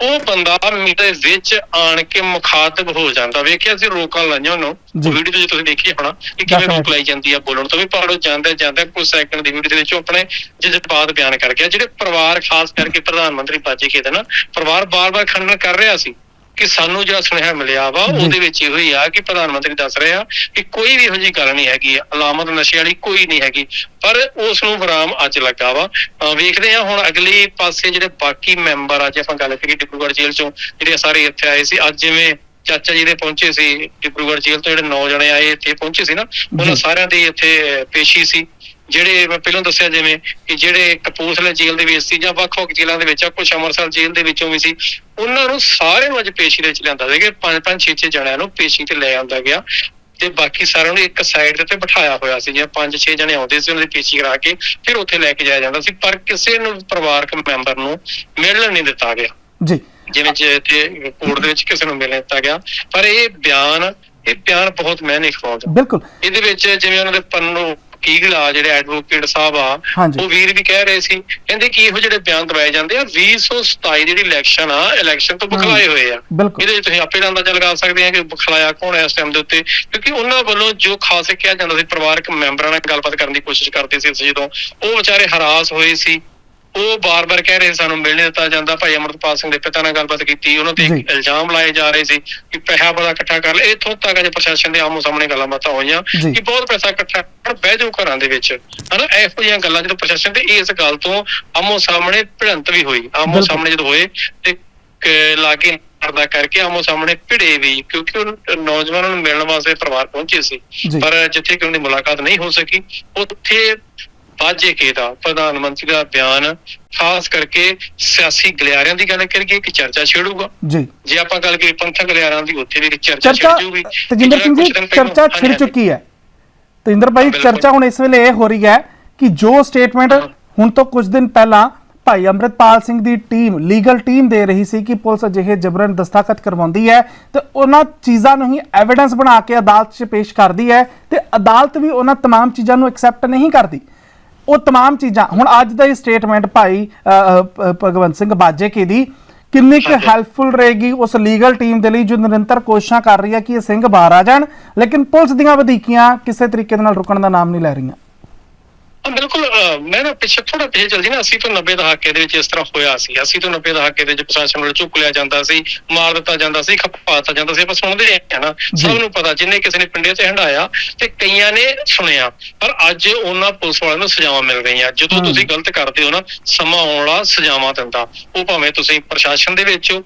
B: ਉਹ ਬੰਦਾ ਦੇ ਵਿੱਚ ਆਣ ਕੇ ਮੁਖਾਤਬ ਹੋ ਜਾਂਦਾ। ਵੇਖਿਆ ਸੀ ਰੋਕਾਂ ਲਾਈਆਂ ਉਹਨੂੰ। ਵੀਡੀਓ ਜੇ ਤੁਸੀਂ ਦੇਖੀ ਹੋਣਾ ਕਿ ਕਿਵੇਂ. ਰੋਕ ਲਾਈ ਜਾਂਦੀ ਆ ਬੋਲਣ ਤੋਂ। ਵੀ ਪਾੜੋ ਜਾਂਦੇ ਜਾਂਦੇ ਕੁਝ ਸੈਕਿੰਡ ਦੀ ਵੀਡੀਓ ਦੇ ਵਿੱਚ ਆਪਣੇ ਜਜ਼ਬਾਤ ਬਿਆਨ ਕਰ ਗਿਆ। ਜਿਹੜੇ ਪਰਿਵਾਰ ਖਾਸ ਕਰਕੇ ਪ੍ਰਧਾਨ ਮੰਤਰੀ ਬਾਜੀ ਕੇ ਦੇ ਨਾ ਪਰਿਵਾਰ ਬਾਰ-ਬਾਰ ਖੰਡਨ ਕਰ ਰਿਹਾ ਸੀ। ਕਿ ਸਾਨੂੰ ਜਿਹੜਾ ਸੁਨੇਹਾ ਮਿਲਿਆ ਵਾ। ਉਹਦੇ ਵਿੱਚ ਇਹੋ ਹੀ ਆ ਕਿ ਪ੍ਰਧਾਨ ਮੰਤਰੀ ਦੱਸ ਰਹੇ ਆ ਕਿ ਕੋਈ ਵੀ ਇਹੋ ਜਿਹੀ ਗੱਲ ਨਹੀਂ ਹੈਗੀ ਅਲਾਮਤ ਨਸ਼ੇ ਵਾਲੀ ਕੋਈ ਨਹੀਂ ਹੈਗੀ ਪਰ ਉਸ ਨੂੰ ਵਿਰਾਮ ਅੱਜ ਲੱਗਾ ਵਾ ਵੇਖਦੇ ਆ ਹੁਣ ਅਗਲੀ ਪਾਸੇ ਜਿਹੜੇ ਬਾਕੀ ਮੈਂਬਰ ਆ ਜੇ ਆਪਾਂ ਗੱਲ ਕਰੀਏ ਡਿਬਰੂਗੜ੍ਹ ਜੇਲ੍ਹ ਚੋਂ ਜਿਹੜੇ ਸਾਰੇ ਇੱਥੇ ਆਏ ਸੀ ਅੱਜ ਜਿਵੇਂ ਚਾਚਾ ਜੀ ਦੇ ਪਹੁੰਚੇ ਸੀ ਡਿਬਰੂਗੜ੍ਹ ਜੇਲ੍ਹ ਤੋਂ ਜਿਹੜੇ ਨੌ ਜਣੇ ਆਏ ਇੱਥੇ ਪਹੁੰਚੇ ਸੀ ਨਾ ਉਹਨਾਂ। ਸਾਰਿਆਂ ਦੀ ਇੱਥੇ ਪੇਸ਼ੀ ਸੀ ਜਿਹੜੇ ਮੈਂ ਪਹਿਲਾਂ ਦੱਸਿਆ ਜਿਵੇਂ ਕਿ ਜਿਹੜੇ ਕਪੂਰਥਲੇ ਜੇਲ੍ਹ ਦੇ ਵਿੱਚ ਸੀ ਜਾਂ ਵੱਖ-ਵੱਖ ਜੇਲ੍ਹਾਂ ਦੇ ਵਿੱਚ ਆ ਕੁਝ ਅੰਮ੍ਰਿਤਸਰ ਜੇਲ੍ਹ ਦੇ ਵਿੱਚੋਂ ਵੀ ਸੀ ਉਹਨਾਂ ਨੂੰ ਸਾਰਿਆਂ ਨੂੰ ਅੱਜ ਪੇਸ਼ੀ ਦੇ ਵਿੱਚ ਲਿਆਂਦਾ ਸੀਗਾ ਪੰਜ ਪੰਜ ਛੇ ਛੇ ਜਣਿਆਂ ਨੂੰ ਪੇਸ਼ੀ ਤੇ ਲੈ ਆਂਦਾ ਗਿਆ ਤੇ ਬਾਕੀ ਸਾਰਿਆਂ ਨੂੰ ਇੱਕ ਸਾਈਡ ਦੇ ਉੱਤੇ ਬਿਠਾਇਆ ਹੋਇਆ ਸੀ। ਜੇ ਪੰਜ ਛੇ ਜਣੇ ਆਉਂਦੇ ਸੀ ਉਹਨਾਂ ਦੀ ਪੇਸ਼ੀ ਕਰਾ ਕੇ ਫਿਰ ਉੱਥੇ ਲੈ ਕੇ ਜਾਇਆ ਜਾਂਦਾ ਸੀ ਪਰ ਕਿਸੇ ਨੂੰ ਪਰਿਵਾਰਕ ਮੈਂਬਰ ਨੂੰ ਮਿਲਣ ਨਹੀਂ ਦਿੱਤਾ ਗਿਆ।
A: ਜੀ।
B: ਜਿਵੇਂ ਜੇ ਇੱਥੇ ਕੋਰਟ ਦੇ ਵਿੱਚ ਕਿਸੇ ਨੂੰ ਮਿਲਣ ਦਿੱਤਾ ਗਿਆ ਪਰ ਇਹ ਬਿਆਨ ਇਹ ਬਿਆਨ ਬਹੁਤ ਮੈਨੇ ਖਵਾਉਂਦਾ।
A: ਬਿਲਕੁਲ।
B: ਇਹਦੇ ਵਿੱਚ ਜਿਵੇਂ ਉਹਨਾਂ ਦੇ ਪੰਨੂ ਕੀਗਲ ਆ ਜਿਹੜੇ ਐਡਵੋਕੇਟ ਸਾਹਿਬ ਆ। ਉਹ ਵੀਰ ਵੀ ਕਹਿ ਰਹੇ ਸੀ ਕਹਿੰਦੇ ਕਿ ਇਹੋ ਜਿਹੜੇ ਬਿਆਨ ਦਵਾਏ ਜਾਂਦੇ ਆ 2027 ਜਿਹੜੀ ਇਲੈਕਸ਼ਨ ਆ ਇਲੈਕਸ਼ਨ ਤੋਂ ਬਖਲਾਏ ਹੋਏ ਆ। ਇਹਦੇ ਵਿੱਚ ਤੁਸੀਂ ਆਪੇ ਦਾ ਅੰਦਾਜ਼ਾ ਲਗਾ ਸਕਦੇ ਆ ਕਿ ਬਖਲਾਇਆ ਕੌਣ ਹੈ ਇਸ ਟਾਈਮ ਦੇ ਉੱਤੇ ਕਿਉਂਕਿ ਉਹਨਾਂ ਵੱਲੋਂ ਜੋ ਖਾਸ ਕਿਹਾ ਜਾਂਦਾ ਸੀ ਪਰਿਵਾਰਕ ਮੈਂਬਰਾਂ ਨਾਲ ਗੱਲਬਾਤ ਕਰਨ ਦੀ ਕੋਸ਼ਿਸ਼ ਕਰਦੇ ਸੀ ਜਦੋਂ ਉਹ ਵਿਚਾਰੇ ਹਰਾਸ ਹੋਏ ਸੀ। ਉਹ ਬਾਰ-ਬਾਰ ਕਹਿ ਰਹੇ ਸਾਨੂੰ ਮਿਲ ਨਹੀਂ ਦਿੱਤਾ ਜਾਂਦਾ ਭਾਈ ਅਮਰਪਾਲ ਸਿੰਘ ਦੇ ਪਿਤਾ ਨਾਲ ਗੱਲਬਾਤ ਕੀਤੀ ਉਹਨਾਂ ਤੇ
A: ਜੀ।
B: ਇਲਜ਼ਾਮ ਲਾਏ ਜਾ ਰਹੇ ਸੀ ਕਿ ਪੈਸਾ ਬੜਾ ਇਕੱਠਾ ਕਰ ਲਿਆ ਇੱਥੋਂ ਤੱਕ ਅਜੇ ਪ੍ਰਸ਼ਾਸਨ ਦੇ ਆਮੋ ਸਾਹਮਣੇ ਗੱਲਾਂ ਬਾਤਾਂ ਹੋਈਆਂ
A: ਜੀ।
B: ਕਿ ਬਹੁਤ ਪੈਸਾ ਇਕੱਠਾ ਕਰ ਬਹਿ ਜਾਓ ਘਰਾਂ ਦੇ ਵਿੱਚ ਹਨਾ ਇਹੋ ਜਿਹੀਆਂ ਗੱਲਾਂ ਜਦੋਂ ਪ੍ਰਸ਼ਾਸਨ ਤੇ ਇਸ ਗੱਲ ਤੋਂ ਆਮੋ ਸਾਹਮਣੇ ਭਿੜੰਤ ਵੀ ਹੋਈ ਆਮੋ
A: ਬਿਲਕੁਲ।
B: ਸਾਹਮਣੇ ਜਦੋਂ ਹੋਏ ਤੇ ਕ- ਲਾਗੇ ਪਰਦਾ ਕਰਕੇ ਆਮੋ ਸਾਹਮਣੇ ਭਿੜੇ ਵੀ ਕਿਉਂਕਿ ਉਹ ਨੌਜਵਾਨਾਂ ਨੂੰ ਮਿਲਣ ਵਾਸਤੇ ਪਰਿਵਾਰ ਪਹੁੰਚੇ ਸੀ
A: ਜੀ।
B: ਪਰ ਜਿੱਥੇ ਕਿ ਉਹਨਾਂ ਦੀ ਮੁਲਾਕਾਤ ਨਹੀਂ ਹੋ ਸਕੀ ਉੱਥੇ ਬਾਜੇ ਕੇ ਦਾ ਪ੍ਰਧਾਨ ਮੰਤਰੀ ਦਾ ਬਿਆਨ ਖਾਸ ਕਰਕੇ ਸਿਆਸੀ ਗਲਿਆਰਿਆਂ ਦੀ ਗੱਲ ਕਰੀਏ ਕਿ ਚਰਚਾ ਛੇੜੂਗਾ
A: ਜੀ
B: ਜੇ ਆਪਾਂ ਗੱਲ ਕਰੀਏ ਪੰਥਕ ਗਲਿਆਰਿਆਂ ਦੀ ਉੱਥੇ ਵੀ ਇੱਕ ਚਰਚਾ
A: ਚਰਚਾ
B: ਛਿੜ ਜੂਗੀ
A: ਤਜਿੰਦਰ ਸਿੰਘ ਜੀ
B: ਕੁਛ ਦਿਨ ਪਹਿਲਾਂ-
A: ਚਰਚਾ ਛਿੜ
B: ਹਾਂਜੀ,
A: ਚੁੱਕੀ ਹੈ ਤਜਿੰਦਰ ਭਾਈ
B: ਬਿਲਕੁਲ।
A: ਚਰਚਾ ਹੁਣ ਇਸ ਵੇਲੇ ਇਹ ਹੋ ਰਹੀ ਹੈ ਕਿ ਜੋ ਸਟੇਟਮੈਂਟ
B: ਹਾਂ।
A: ਹੁਣ ਤੋਂ ਕੁਝ ਦਿਨ ਪਹਿਲਾਂ ਭਾਈ ਅੰਮ੍ਰਿਤਪਾਲ ਸਿੰਘ ਦੀ ਟੀਮ ਲੀਗਲ ਟੀਮ ਦੇ ਰਹੀ ਸੀ ਕਿ ਪੁਲਿਸ ਅਜਿਹੇ ਜਬਰਨ ਦਸਤਖਤ ਕਰਵਾਉਂਦੀ ਹੈ ਤੇ ਉਹਨਾਂ ਚੀਜ਼ਾਂ ਨੂੰ ਹੀ ਐਵੀਡੈਂਸ ਬਣਾ ਕੇ ਅਦਾਲਤ 'ਚ ਪੇਸ਼ ਕਰਦੀ ਹੈ ਤੇ ਅਦਾਲਤ ਵੀ ਉਹਨਾਂ तमाम ਚੀਜ਼ਾਂ ਨੂੰ ਐਕਸੈਪਟ ਨਹੀਂ ਕਰਦੀ ਉਹ तमाम ਚੀਜ਼ਾਂ ਹੁਣ ਅੱਜ ਦਾ ਇਹ ਸਟੇਟਮੈਂਟ ਭਾਈ ਅ, ਅ, ਭ- ਭਗਵੰਤ ਸਿੰਘ ਬਾਜੇਕੇ ਦੀ ਕਿੰਨੀ ਕੁ
B: ਹਾਂਜੀ।
A: ਹੈਲਪਫੁਲ ਰਹੇਗੀ ਉਸ ਲੀਗਲ ਟੀਮ ਦੇ ਲਈ ਜੋ ਨਿਰੰਤਰ ਕੋਸ਼ਿਸ਼ਾਂ ਕਰ ਰਹੀ ਹੈ ਕਿ ਇਹ ਸਿੰਘ ਬਾਹਰ ਆ ਜਾਣ ਲੇਕਿਨ ਪੁਲਿਸ ਦੀਆਂ ਵਧੀਕੀਆਂ ਕਿਸੇ ਤਰੀਕੇ ਦੇ ਨਾਲ ਰੁਕਣ ਦਾ ਨਾਮ ਨਹੀਂ ਲੈ ਰਹੀਆਂ
B: ਹਾਂ, ਬਿਲਕੁਲ ਮੈਂ ਨਾ ਪਿੱਛੇ ਥੋੜਾ ਪਿੱਛੇ ਚੱਲ ਜੀ ਨਾ 80 ਤੋਂ 90 ਦਹਾਕੇ ਦੇ ਵਿੱਚ ਇਸ ਤਰ੍ਹਾਂ ਹੋਇਆ ਸੀ। 80 ਤੋਂ 90 ਦਹਾਕੇ ਦੇ ਵਿੱਚ ਪ੍ਰਸ਼ਾਸਨ ਵੱਲੋਂ ਚੁੱਕ ਲਿਆ ਜਾਂਦਾ ਸੀ ਮਾਰ ਦਿੱਤਾ ਜਾਂਦਾ ਸੀ ਖਪਾ ਦਿੱਤਾ ਜਾਂਦਾ ਸੀ। ਆਪਾਂ ਸੁਣਦੇ ਰਹੇ ਹਾਂ ਨਾ। ਸਭ ਨੂੰ ਪਤਾ ਜਿੰਨੇ ਕਿਸੇ ਨੇ ਪਿੰਡੇ ਤੇ ਹੰਡਾਇਆ ਤੇ ਕਈਆਂ ਨੇ ਸੁਣਿਆ। ਪਰ ਅੱਜ ਉਹਨਾਂ ਪੁਲਿਸ ਵਾਲਿਆਂ ਨੂੰ ਸਜ਼ਾਵਾਂ ਮਿਲ ਰਹੀਆਂ ਜਦੋਂ। ਤੁਸੀਂ ਗਲਤ ਕਰਦੇ ਹੋ ਨਾ ਸਮਾਂ ਆਉਣ ਵਾਲਾ ਸਜ਼ਾਵਾਂ ਦਿੰਦਾ। ਉਹ ਭਾਵੇਂ ਤੁਸੀਂ ਪ੍ਰਸ਼ਾਸਨ ਦੇ ਵਿੱਚ ਹੋ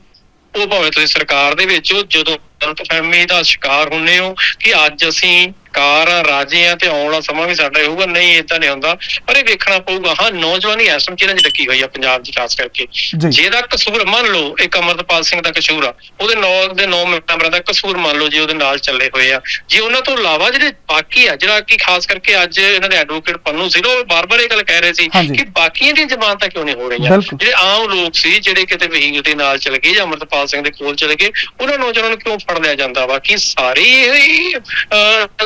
B: ਉਹ ਭਾਵੇਂ ਤੁਸੀਂ ਸਰਕਾਰ ਦੇ ਵਿੱਚ ਹੋ ਜਦੋਂ ਗਲਤਫਹਿਮੀ ਦਾ ਸ਼ਿਕਾਰ ਹੁੰਨੇ ਹੋ ਕਿ ਅੱਜ ਅਸੀਂ ਕਾਰ ਆ ਰਾਜੇ ਆ ਤੇ ਆਉਣ ਵਾਲਾ ਸਮਾਂ ਵੀ ਸਾਡਾ ਹੀ ਹੋਊਗਾ ਨਹੀਂ ਇਦਾਂ ਨਹੀਂ ਹੁੰਦਾ ਪਰ ਇਹ ਵੇਖਣਾ ਪਊਗਾ ਹਾਂ ਨੌਜਵਾਨੀ ਇਸ ਟਾਈਮ ਕਿਹਨਾਂ 'ਚ ਡੱਕੀ ਹੋਈ ਆ ਪੰਜਾਬ ਦੀ ਖਾਸ ਕਰਕੇ। ਜਿਹਦਾ ਕਸੂਰ ਮੰਨ ਲਓ ਇੱਕ ਅਮਰਤਪਾਲ ਸਿੰਘ ਦਾ ਕਸੂਰ ਆ ਉਹਦੇ ਨੌ ਦੇ ਨੌ ਮੈਂਬਰਾਂ ਦਾ ਕਸੂਰ ਮੰਨ ਲਓ ਜੇ ਉਹਦੇ ਨਾਲ ਚੱਲੇ ਹੋਏ ਆ ਜੇ ਉਹਨਾਂ ਤੋਂ ਇਲਾਵਾ ਜਿਹੜੇ ਬਾਕੀ ਆ ਜਿਹੜਾ ਕਿ ਖਾਸ ਕਰਕੇ ਅੱਜ ਇਹਨਾਂ ਦੇ ਐਡਵੋਕੇਟ ਪੰਨੂ ਸੀ ਉਹ ਬਾਰ-ਬਾਰ ਇਹ ਗੱਲ ਕਹਿ ਰਹੇ ਸੀ। ਕਿ ਬਾਕੀਆਂ ਦੀਆਂ ਜ਼ਮਾਨਤਾਂ ਕਿਉਂ ਨਹੀਂ ਹੋ ਰਹੀਆਂ। ਜਿਹੜੇ ਆਮ ਲੋਕ ਸੀ ਜਿਹੜੇ ਕਿਤੇ ਵਹੀਲ ਦੇ ਨਾਲ ਚਲੇ ਗਏ ਜਾਂ ਅਮਰਤਪਾਲ ਸਿੰਘ ਦੇ ਕੋਲ ਚਲੇ ਗਏ ਉਹਨਾਂ ਨੌਜਵਾਨਾਂ ਨੂੰ ਕਿਉਂ ਫੜ ਲਿਆ ਜਾਂਦਾ ਵਾ ਕਿ ਸਾਰੇ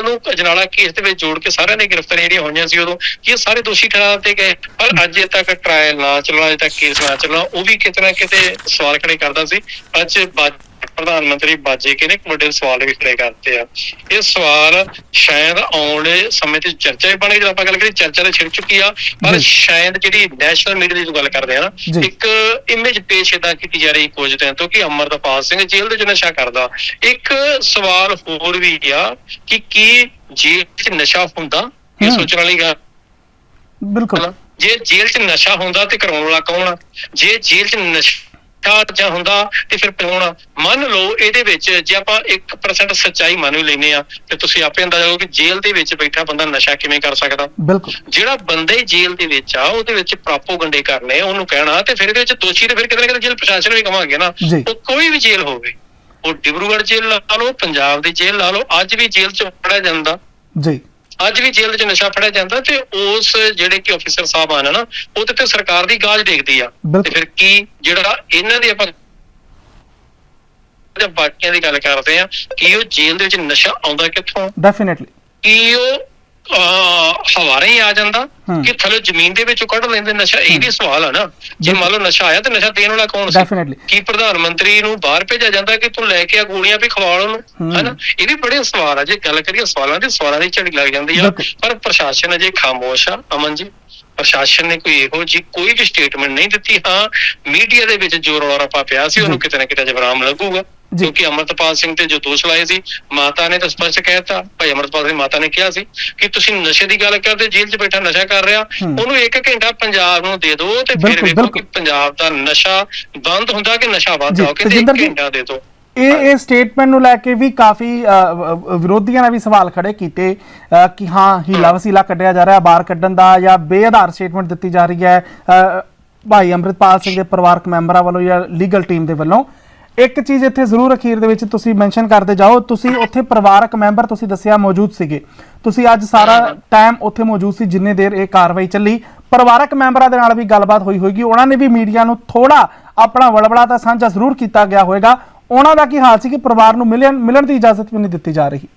B: ਨੂੰ ਅਜਨਾਲਾ ਕੇਸ ਦੇ ਵਿੱਚ ਜੋੜ ਕੇ ਸਾਰਿਆਂ ਨੇ ਗ੍ਰਿਫਤਾਰੀਆਂ ਜਿਹੜੀਆਂ ਹੋਈਆਂ ਸੀ ਉਦੋਂ, ਕਿ ਇਹ ਸਾਰੇ ਦੋਸ਼ੀ ਠਹਿਰਾ ਦਿੱਤੇ ਗਏ। ਪਰ ਅੱਜ ਤੱਕ ਟ੍ਰਾਇਲ ਨਾ ਚੱਲਣਾ, ਅਜੇ ਤੱਕ ਕੇਸ ਨਾ ਚੱਲਣਾ, ਉਹ ਵੀ ਕਿਤੇ ਨਾ ਕਿਤੇ ਸਵਾਲ ਖੜੇ ਕਰਦਾ ਸੀ। ਅੱਜ ਬਾ- ਪ੍ਰਧਾਨ ਮੰਤਰੀ ਬਾਜੇ ਕੇ ਨੇ ਇੱਕ ਵੱਡੇ ਸਵਾਲ ਵੀ ਖੜੇ ਕਰਤੇ ਆ ਇਹ ਸਵਾਲ ਸ਼ਾਇਦ ਆਉਣ ਸਮੇਂ ਤੇ ਚਰਚਾ ਵੀ ਬਣੇਗੀ ਜਦੋਂ ਆਪਾਂ ਗੱਲ ਕਰੀਏ ਚਰਚਾ ਤੇ ਛਿੜ ਚੁੱਕੀ ਆ ਪਰ। ਸ਼ਾਇਦ ਜਿਹੜੀ ਨੈਸ਼ਨਲ ਮੀਡੀਆ ਦੀ ਗੱਲ ਕਰਦੇ ਆ ਨਾ। ਇੱਕ ਇਮੇਜ ਪੇਸ਼ ਏਦਾਂ ਕੀਤੀ ਜਾ ਰਹੀ ਕੁਝ ਦਿਨ ਤੋਂ ਕਿ ਅਮਰਤਪਾਲ ਸਿੰਘ ਜੇਲ੍ਹ ਦੇ ਵਿੱਚ ਨਸ਼ਾ ਕਰਦਾ ਇੱਕ ਸਵਾਲ ਹੋਰ ਵੀ ਆ ਕਿ ਕੀ ਜੇਲ੍ਹ 'ਚ ਨਸ਼ਾ ਹੁੰਦਾ ਇਹ। ਸੋਚਣ ਵਾਲੀ ਗੱਲ
A: ਬਿਲਕੁਲ?
B: ਜੇ ਜੇਲ੍ਹ 'ਚ ਨਸ਼ਾ ਹੁੰਦਾ ਤੇ ਕਰਾਉਣ ਵਾਲਾ ਕੌਣ ਆ ਜੇ ਜੇਲ੍ਹ 'ਚ ਨਸ਼ਾ ਜਾਂ ਹੁੰਦਾ ਤੇ ਫਿਰ ਆ ਮੰਨ ਲਓ ਇਹਦੇ ਵਿੱਚ ਜੇ ਆਪਾਂ 1% ਸੱਚਾਈ ਮੰਨ ਵੀ ਲੈਨੇ ਆ ਤੇ ਤੁਸੀਂ ਆਪੇ ਅੰਦਾਜ਼ਾ ਲਓ ਕਿ ਜੇਲ੍ਹ ਦੇ ਵਿੱਚ ਬੈਠਾ ਬੰਦਾ ਨਸ਼ਾ ਕਿਵੇਂ ਕਰ ਸਕਦਾ।
A: ਬਿਲਕੁਲ।
B: ਜਿਹੜਾ ਬੰਦਾ ਹੀ ਜੇਲ੍ਹ ਦੇ ਵਿੱਚ ਆ ਉਹਦੇ ਵਿੱਚ ਪ੍ਰਾਪੋਗੰਡੇ ਕਰਨੇ ਉਹਨੂੰ ਕਹਿਣਾ ਤੇ ਫਿਰ ਇਹਦੇ ਵਿੱਚ ਦੋਸ਼ੀ ਤੇ ਫਿਰ ਕਿਤੇ ਨਾ ਕਿਤੇ ਜੇਲ੍ਹ ਪ੍ਰਸ਼ਾਸਨ ਵੀ ਕਵਾਂਗੇ ਨਾ। ਉਹ ਕੋਈ ਵੀ ਜੇਲ੍ਹ ਹੋਵੇ ਉਹ ਡਿਬਰੂਗੜ੍ਹ ਜੇਲ੍ਹ ਲਾ ਲਓ ਪੰਜਾਬ ਦੀ ਜੇਲ੍ਹ ਲਾ ਲਓ ਅੱਜ ਵੀ ਜੇਲ੍ਹ ਚ ਫੜਿਆ ਜਾਂਦਾ।
A: ਜੀ।
B: ਅੱਜ ਵੀ ਜੇਲ੍ਹ 'ਚ ਨਸ਼ਾ ਫੜਿਆ ਜਾਂਦਾ ਤੇ ਉਸ ਜਿਹੜੇ ਕਿ ਅਫੀਸਰ ਸਾਹਿਬ ਆ ਨਾ ਉਹਦੇ ਤੇ ਸਰਕਾਰ ਦੀ ਗਾਜ ਦੇਖਦੀ ਆ। ਤੇ। ਫਿਰ ਕੀ ਜਿਹੜਾ ਇਹਨਾਂ ਦੀ ਆਪਾਂ ਬਾਕੀਆਂ ਦੀ ਗੱਲ ਕਰਦੇ ਆ ਕਿ ਉਹ ਜੇਲ੍ਹ ਦੇ ਵਿੱਚ ਨਸ਼ਾ ਆਉਂਦਾ ਕਿੱਥੋਂ?
A: ਡੈਫੀਨਿਟਲੀ
B: ਕਿ ਉਹ ਹਵਾਰੇ ਹੀ ਆ ਜਾਂਦਾ। ਕਿ ਥੱਲੇ ਜ਼ਮੀਨ ਦੇ ਵਿੱਚੋਂ ਕੱਢ ਲੈਂਦੇ ਨਸ਼ਾ ਇਹ ਵੀ ਸਵਾਲ ਆ ਨਾ। ਜੇ ਮੰਨ ਲਓ ਨਸ਼ਾ ਆਇਆ ਤੇ ਨਸ਼ਾ ਦੇਣ ਵਾਲਾ ਕੌਣ ਸੀ? ਕੀ ਪ੍ਰਧਾਨ ਮੰਤਰੀ ਨੂੰ ਬਾਹਰ ਭੇਜਿਆ ਜਾਂਦਾ ਕਿ ਤੂੰ ਲੈ ਕੇ ਆ ਗੋਲੀਆਂ ਵੀ ਖਵਾ। ਉਹਨੂੰ? ਹੈਨਾ? ਇਹ ਵੀ ਬੜੇ ਸਵਾਲ ਆ। ਜੇ ਗੱਲ ਕਰੀਏ ਸਵਾਲਾਂ ਦੀ ਸਵਾਲਾਂ ਦੀ ਝੜੀ ਲੱਗ ਜਾਂਦੀ ਆ। ਪਰ ਪ੍ਰਸ਼ਾਸਨ ਅਜੇ ਖਾਮੋਸ਼ ਆ ਅਮਨ ਜੀ। ਪ੍ਰਸ਼ਾਸਨ ਨੇ ਕੋਈ ਇਹੋ ਜੀ ਕੋਈ ਵੀ ਸਟੇਟਮੈਂਟ ਨਹੀਂ ਦਿੱਤੀ। ਹਾਂ ਮੀਡੀਆ ਦੇ ਵਿੱਚ ਜੋ ਰੌਲਾ ਰੱਪਾ ਪਿਆ ਸੀ ਉਹਨੂੰ। ਕਿਤੇ ਨਾ ਕਿਤੇ ਜਬਰਾਮ ਲੱਗੂਗਾ। ਕਿਉਂਕਿ ਅਮਰਤਪਾਲ ਸਿੰਘ ਤੇ ਜੋ ਦੋਸ਼ ਲਾਏ ਸੀ ਮਾਤਾ ਨੇ ਤਾਂ ਸਪਸ਼ਟ ਕਹਿਤਾ ਭਾਈ ਅਮਰਤਪਾਲ ਸਿੰਘ ਮਾਤਾ ਨੇ ਕਿਹਾ ਸੀ ਕਿ ਤੁਸੀਂ ਨਸ਼ੇ ਦੀ ਗੱਲ ਕਰਦੇ ਜੇਲ੍ਹ 'ਚ ਬੈਠਾ ਨਸ਼ਾ ਕਰ ਰਿਹਾ। ਉਹਨੂੰ ਇੱਕ ਘੰਟਾ ਪੰਜਾਬ ਨੂੰ ਦੇ ਦਿਓ ਤੇ ਫਿਰ ਵੇਖੋ ਕਿ। ਪੰਜਾਬ ਦਾ ਨਸ਼ਾ ਬੰਦ ਹੁੰਦਾ ਕਿ ਨਸ਼ਾ ਵੱਧਦਾ
A: ਤਜਿੰਦਰ
B: ਇੱਕ
A: ਜੀ,
B: ਘੰਟਾ ਦੇ ਦਿਓ।
A: ਇਹ ਇਹ ਸਟੇਟਮੈਂਟ ਨੂੰ ਲੈ ਕੇ ਵੀ ਕਾਫੀ ਵਿਰੋਧੀਆਂ ਨੇ ਵੀ ਸਵਾਲ ਖੜੇ ਕੀਤੇ ਕਿ ਹਾਂ ਹੀਲਾ ਵਸੀਲਾ ਕੱਢਿਆ ਜਾ ਰਿਹਾ ਬਾਹਰ ਕੱਢਣ ਦਾ ਜਾਂ ਬੇਆਧਾਰ ਸਟੇਟਮੈਂਟ ਦਿੱਤੀ ਜਾ ਰਹੀ ਹੈ ਭਾਈ ਅੰਮ੍ਰਿਤਪਾਲ ਸਿੰਘ ਦੇ ਪਰਿਵਾਰਕ ਮੈਂਬਰਾਂ ਵੱਲੋਂ ਜਾਂ ਲੀਗਲ ਟੀਮ ਦੇ ਵੱਲੋਂ। ਇੱਕ ਚੀਜ਼ ਇੱਥੇ ਜ਼ਰੂਰ ਅਖੀਰ ਦੇ ਵਿੱਚ ਤੁਸੀਂ ਮੈਂਸ਼ਨ ਕਰਦੇ ਜਾਓ, ਤੁਸੀਂ ਉੱਥੇ ਪਰਿਵਾਰਕ ਮੈਂਬਰ ਤੁਸੀਂ ਦੱਸਿਆ ਮੌਜੂਦ ਸੀਗੇ। ਤੁਸੀਂ ਅੱਜ ਸਾਰਾ ਟਾਈਮ ਉੱਥੇ ਮੌਜੂਦ ਸੀ, ਜਿੰਨੇ ਦੇਰ ਇਹ ਕਾਰਵਾਈ ਚੱਲੀ। ਪਰਿਵਾਰਕ ਮੈਂਬਰਾਂ ਦੇ ਨਾਲ ਵੀ ਗੱਲਬਾਤ ਹੋਈ ਹੋਏਗੀ। ਉਹਨਾਂ ਨੇ ਵੀ ਮੀਡੀਆ ਨੂੰ ਥੋੜਾ ਆਪਣਾ ਵਲਵਲਾ ਤਾਂ ਸਾਂਝਾ ਜ਼ਰੂਰ ਕੀਤਾ ਗਿਆ ਹੋਵੇਗਾ ਉਹਨਾਂ ਦਾ ਕੀ ਹਾਲ ਸੀ ਕਿ ਪਰਿਵਾਰ ਨੂੰ ਮਿਲਣ ਮਿਲਣ ਦੀ ਇਜਾਜ਼ਤ ਵੀ ਨਹੀਂ ਦਿੱਤੀ ਜਾ ਰਹੀ।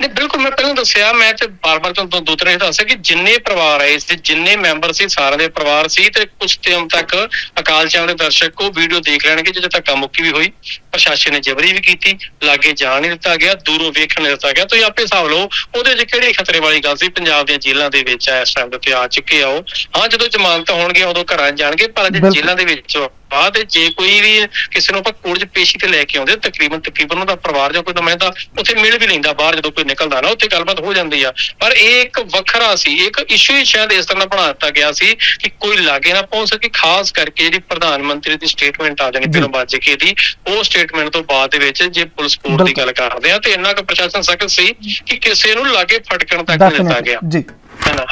B: ਨਹੀਂ ਬਿਲਕੁਲ ਮੈਂ ਪਹਿਲਾਂ ਦੱਸਿਆ ਮੈਂ ਤੇ ਬਾਰ-ਬਾਰ ਤੁਹਾਨੂੰ ਦੋ ਤਰ੍ਹਾਂ ਦੱਸਿਆ ਕਿ ਜਿੰਨੇ ਪਰਿਵਾਰ ਆਏ ਸੀ ਜਿੰਨੇ ਮੈਂਬਰ ਸੀ ਸਾਰਿਆਂ ਦੇ ਪਰਿਵਾਰ ਸੀ ਤੇ ਕੁਝ ਟਾਈਮ ਤੱਕ ਅਕਾਲ ਚੈਨਲ ਦੇ ਦਰਸ਼ਕ ਉਹ ਵੀਡੀਓ ਦੇਖ ਲੈਣਗੇ ਜਦੋਂ ਤੱਕ ਮੁੱਕੀ ਵੀ ਹੋਈ। ਪ੍ਰਸ਼ਾਸਨ ਨੇ ਜਬਰੀ ਵੀ ਕੀਤੀ ਲਾਗੇ ਜਾਣ ਨਹੀਂ ਦਿੱਤਾ ਗਿਆ ਦੂਰੋਂ ਵੇਖਣ ਨਹੀਂ ਦਿੱਤਾ ਗਿਆ। ਤੁਸੀਂ ਆਪੇ ਹਿਸਾਬ ਲਓ ਉਹਦੇ 'ਚ ਕਿਹੜੇ ਖਤਰੇ ਵਾਲੀ ਗੱਲ ਸੀ? ਪੰਜਾਬ ਦੀਆਂ ਜੇਲ੍ਹਾਂ ਦੇ ਵਿੱਚ ਆ ਇਸ ਟਾਈਮ ਤੇ ਆ ਚੁੱਕੇ ਆ ਉਹ ਹਾਂ ਜਦੋਂ ਜ਼ਮਾਨਤ ਹੋਣਗੀਆਂ ਉਦੋਂ ਘਰਾਂ ਜਾਣਗੇ ਪਰ ਜੇ। ਜੇਲ੍ਹਾਂ ਦੇ ਵਿੱਚ ਬਾਅਦ ਜੇ ਕੋਈ ਵੀ ਕਿਸੇ ਨੂੰ ਆਪਾਂ ਕੋਰਟ 'ਚ ਪੇਸ਼ੀ ਤੇ ਲੈ ਕੇ ਆਉਂਦੇ ਤਕਰੀਬਨ ਤਕਰੀਬਨ ਉਹਦਾ ਪਰਿਵਾਰ ਜਾਂ ਕੋਈ ਨੁਮਾਇੰਦਾ ਉੱਥੇ ਮਿਲ ਵੀ ਲੈਂਦਾ ਬਾਹਰ ਜਦੋਂ ਕੋਈ ਨਿਕਲਦਾ ਨਾ ਉੱਥੇ ਗੱਲਬਾਤ ਹੋ ਜਾਂਦੀ ਆ ਪਰ ਇਹ ਇੱਕ ਵੱਖਰਾ ਸੀ ਇੱਕ ਇਸ਼ੂ ਹੀ ਸ਼ਾਇਦ ਇਸ ਤਰ੍ਹਾਂ ਬਣਾ ਦਿੱਤਾ ਗਿਆ ਸੀ ਕਿ ਕੋਈ ਲਾਗੇ ਨਾ ਪਹੁੰਚ ਸਕੇ ਖਾਸ ਕਰਕੇ ਜਿਹੜੀ ਪ੍ਰਧਾਨ ਮੰਤਰੀ ਦੀ ਸਟੇਟਮੈਂਟ ਆ ਜਾਣੀ
A: ਜੀ।
B: ਬਿਨਾਂ ਬਾਜੇ ਦੀ ਉਹ ਸਟੇਟਮੈਂਟ ਤੋਂ ਬਾਅਦ ਦੇ ਵਿੱਚ ਜੇ ਪੁਲਿਸ ਕੋਰਟ ਦੀ। ਗੱਲ ਕਰਦੇ ਆ ਤੇ ਇੰਨਾ ਕੁ ਪ੍ਰਸ਼ਾਸਨ ਸਖਤ ਸੀ ਕਿ ਕਿਸੇ ਨੂੰ ਲਾਗੇ ਫਟਕਣ ਤੱਕ ਨਹੀਂ ਦਿੱਤਾ ਗਿਆ
A: ਜੀ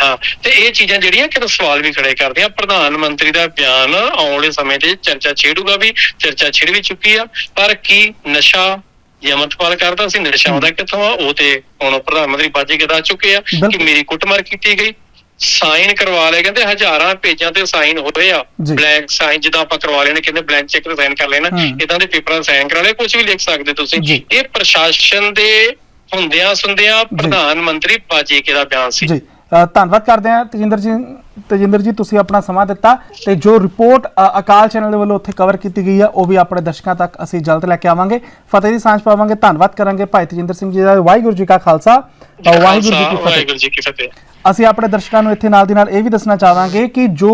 B: ਹਾਂ ਤੇ ਇਹ ਚੀਜ਼ਾਂ ਜਿਹੜੀਆਂ ਕਿਤੇ ਸਵਾਲ ਵੀ ਖੜੇ ਕਰਦੀਆਂ ਪ੍ਰਧਾਨ ਮੰਤਰੀ ਦਾ ਬਿਆਨ ਆਉਣ ਵਾਲੇ ਸਮੇਂ 'ਚ ਚਰਚਾ ਛੇੜੂਗਾ ਵੀ ਚਰਚਾ ਛਿੜ ਵੀ ਚੁੱਕੀ ਆ। ਪਰ ਕੀ ਨਸ਼ਾ ਜੇ ਅਮਰਪਾਲ ਕਰਦਾ ਸੀ? ਨਸ਼ਾ ਆਉਂਦਾ ਕਿੱਥੋਂ ਆ? ਉਹ ਤੇ ਹੁਣ ਪ੍ਰਧਾਨ ਮੰਤਰੀ ਬਾਜੀ ਕੇ ਦੱਸ ਚੁੱਕੇ ਆ ਕਿ। ਮੇਰੀ ਕੁੱਟਮਾਰ ਕੀਤੀ ਗਈ। ਸਾਈਨ ਕਰਵਾ ਲਏ। ਕਹਿੰਦੇ ਹਜ਼ਾਰਾਂ ਪੇਜਾਂ ਤੇ ਸਾਈਨ ਹੋਏ ਆ।
A: ਜੀ।
B: ਬਲੈਂਕ ਸਾਈਨ ਜਿੱਦਾਂ ਆਪਾਂ ਕਰਵਾ ਲੈਣੇ ਕਹਿੰਦੇ ਬਲੈਂਕ ਚੈੱਕ ਤੇ ਸਾਈਨ ਕਰ ਲੈਣਾ।
A: ਹੂੰ।
B: ਇਦਾਂ ਦੇ ਪੇਪਰਾਂ ਸਾਈਨ ਕਰਾ ਲਏ। ਕੁਝ ਵੀ ਲਿਖ ਸਕਦੇ ਤੁਸੀਂ। ਇਹ ਪ੍ਰਸ਼ਾਸਨ ਦੇ ਹੁੰਦਿਆਂ ਸੁੰਦਿਆਂ ਪ੍ਰਧਾਨ ਮੰਤਰੀ ਬਾਜੀਕੇ ਦਾ ਬਿਆਨ ਸੀ।
A: ਅ, ਧੰਨਵਾਦ ਕਰਦੇ ਹਾਂ ਤੇਜਿੰਦਰ ਜੀ ਤੇਜਿੰਦਰ ਜੀ ਤੁਸੀਂ ਆਪਣਾ ਸਮਾਂ ਦਿੱਤਾ ਤੇ ਜੋ ਰਿਪੋਰਟ ਅ, ਅਕਾਲ ਚੈਨਲ ਦੇ ਵੱਲੋਂ ਉੱਥੇ ਕਵਰ ਕੀਤੀ ਗਈ ਹੈ ਉਹ ਵੀ ਆਪਣੇ ਦਰਸ਼ਕਾਂ ਤੱਕ ਅਸੀਂ ਜਲਦ ਲੈ ਕੇ ਆਵਾਂਗੇ। ਫਤਿਹ ਦੀ ਸਾਂਝ ਪਾਵਾਂਗੇ ਧੰਨਵਾਦ ਕਰਾਂਗੇ ਭਾਈ ਤੇਜਿੰਦਰ ਸਿੰਘ ਜੀ ਦਾ ਵਾਹਿਗੁਰੂ ਜੀ ਕਾ ਖਾਲਸਾ ਅ, ਵਾਹਿਗੁਰੂ ਜੀ ਕੀ ਫਤਿਹ।
B: ਵਾਹਿਗੁਰੂ ਜੀ ਕੀ ਫਤਿਹ।
A: ਅਸੀਂ ਆਪਣੇ ਦਰਸ਼ਕਾਂ ਨੂੰ ਇੱਥੇ ਨਾਲ ਦੀ ਨਾਲ ਇਹ ਵੀ ਦੱਸਣਾ ਚਾਹਾਂਗੇ ਕਿ ਜੋ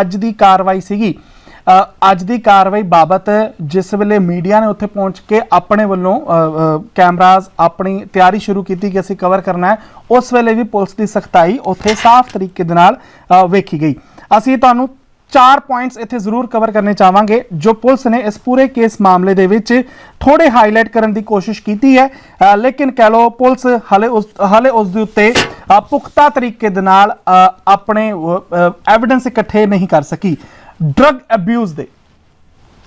A: ਅੱਜ ਦੀ ਕਾਰਵਾਈ ਸੀਗੀ ਅੱਜ ਦੀ ਕਾਰਵਾਈ ਬਾਬਤ ਜਿਸ ਵੇਲੇ ਮੀਡੀਆ ਨੇ ਉੱਥੇ ਪਹੁੰਚ ਕੇ ਆਪਣੇ ਵੱਲੋਂ ਕੈਮਰਾਜ਼ ਆਪਣੀ ਤਿਆਰੀ ਸ਼ੁਰੂ ਕੀਤੀ ਕਿ ਅਸੀਂ ਕਵਰ ਕਰਨਾ ਹੈ, ਉਸ ਵੇਲੇ ਵੀ ਪੁਲਿਸ ਦੀ ਸਖਤਾਈ ਉੱਥੇ ਸਾਫ਼ ਤਰੀਕੇ ਦੇ ਨਾਲ ਵੇਖੀ ਗਈ। ਅਸੀਂ ਤੁਹਾਨੂੰ ਚਾਰ ਪੁਆਇੰਟਸ ਇੱਥੇ ਜ਼ਰੂਰ ਕਵਰ ਕਰਨੇ ਚਾਹਾਂਗੇ, ਜੋ ਪੁਲਿਸ ਨੇ ਇਸ ਪੂਰੇ ਕੇਸ ਮਾਮਲੇ ਦੇ ਵਿੱਚ ਥੋੜੇ ਹਾਈਲਾਈਟ ਕਰਨ ਦੀ ਕੋਸ਼ਿਸ਼ ਕੀਤੀ ਹੈ। ਲੇਕਿਨ ਕਹਿ ਲਓ ਪੁਲਿਸ ਹਲੇ ਉਸ ਹਲੇ ਉਸ ਦੇ ਉੱਤੇ ਪੁਖਤਾ ਤਰੀਕੇ ਦੇ ਨਾਲ ਆਪਣੇ ਐਵੀਡੈਂਸ ਇਕੱਠੇ ਨਹੀਂ ਕਰ ਸਕੀ। ਡਰਗ ਅਬਿਊਜ਼ ਦੇ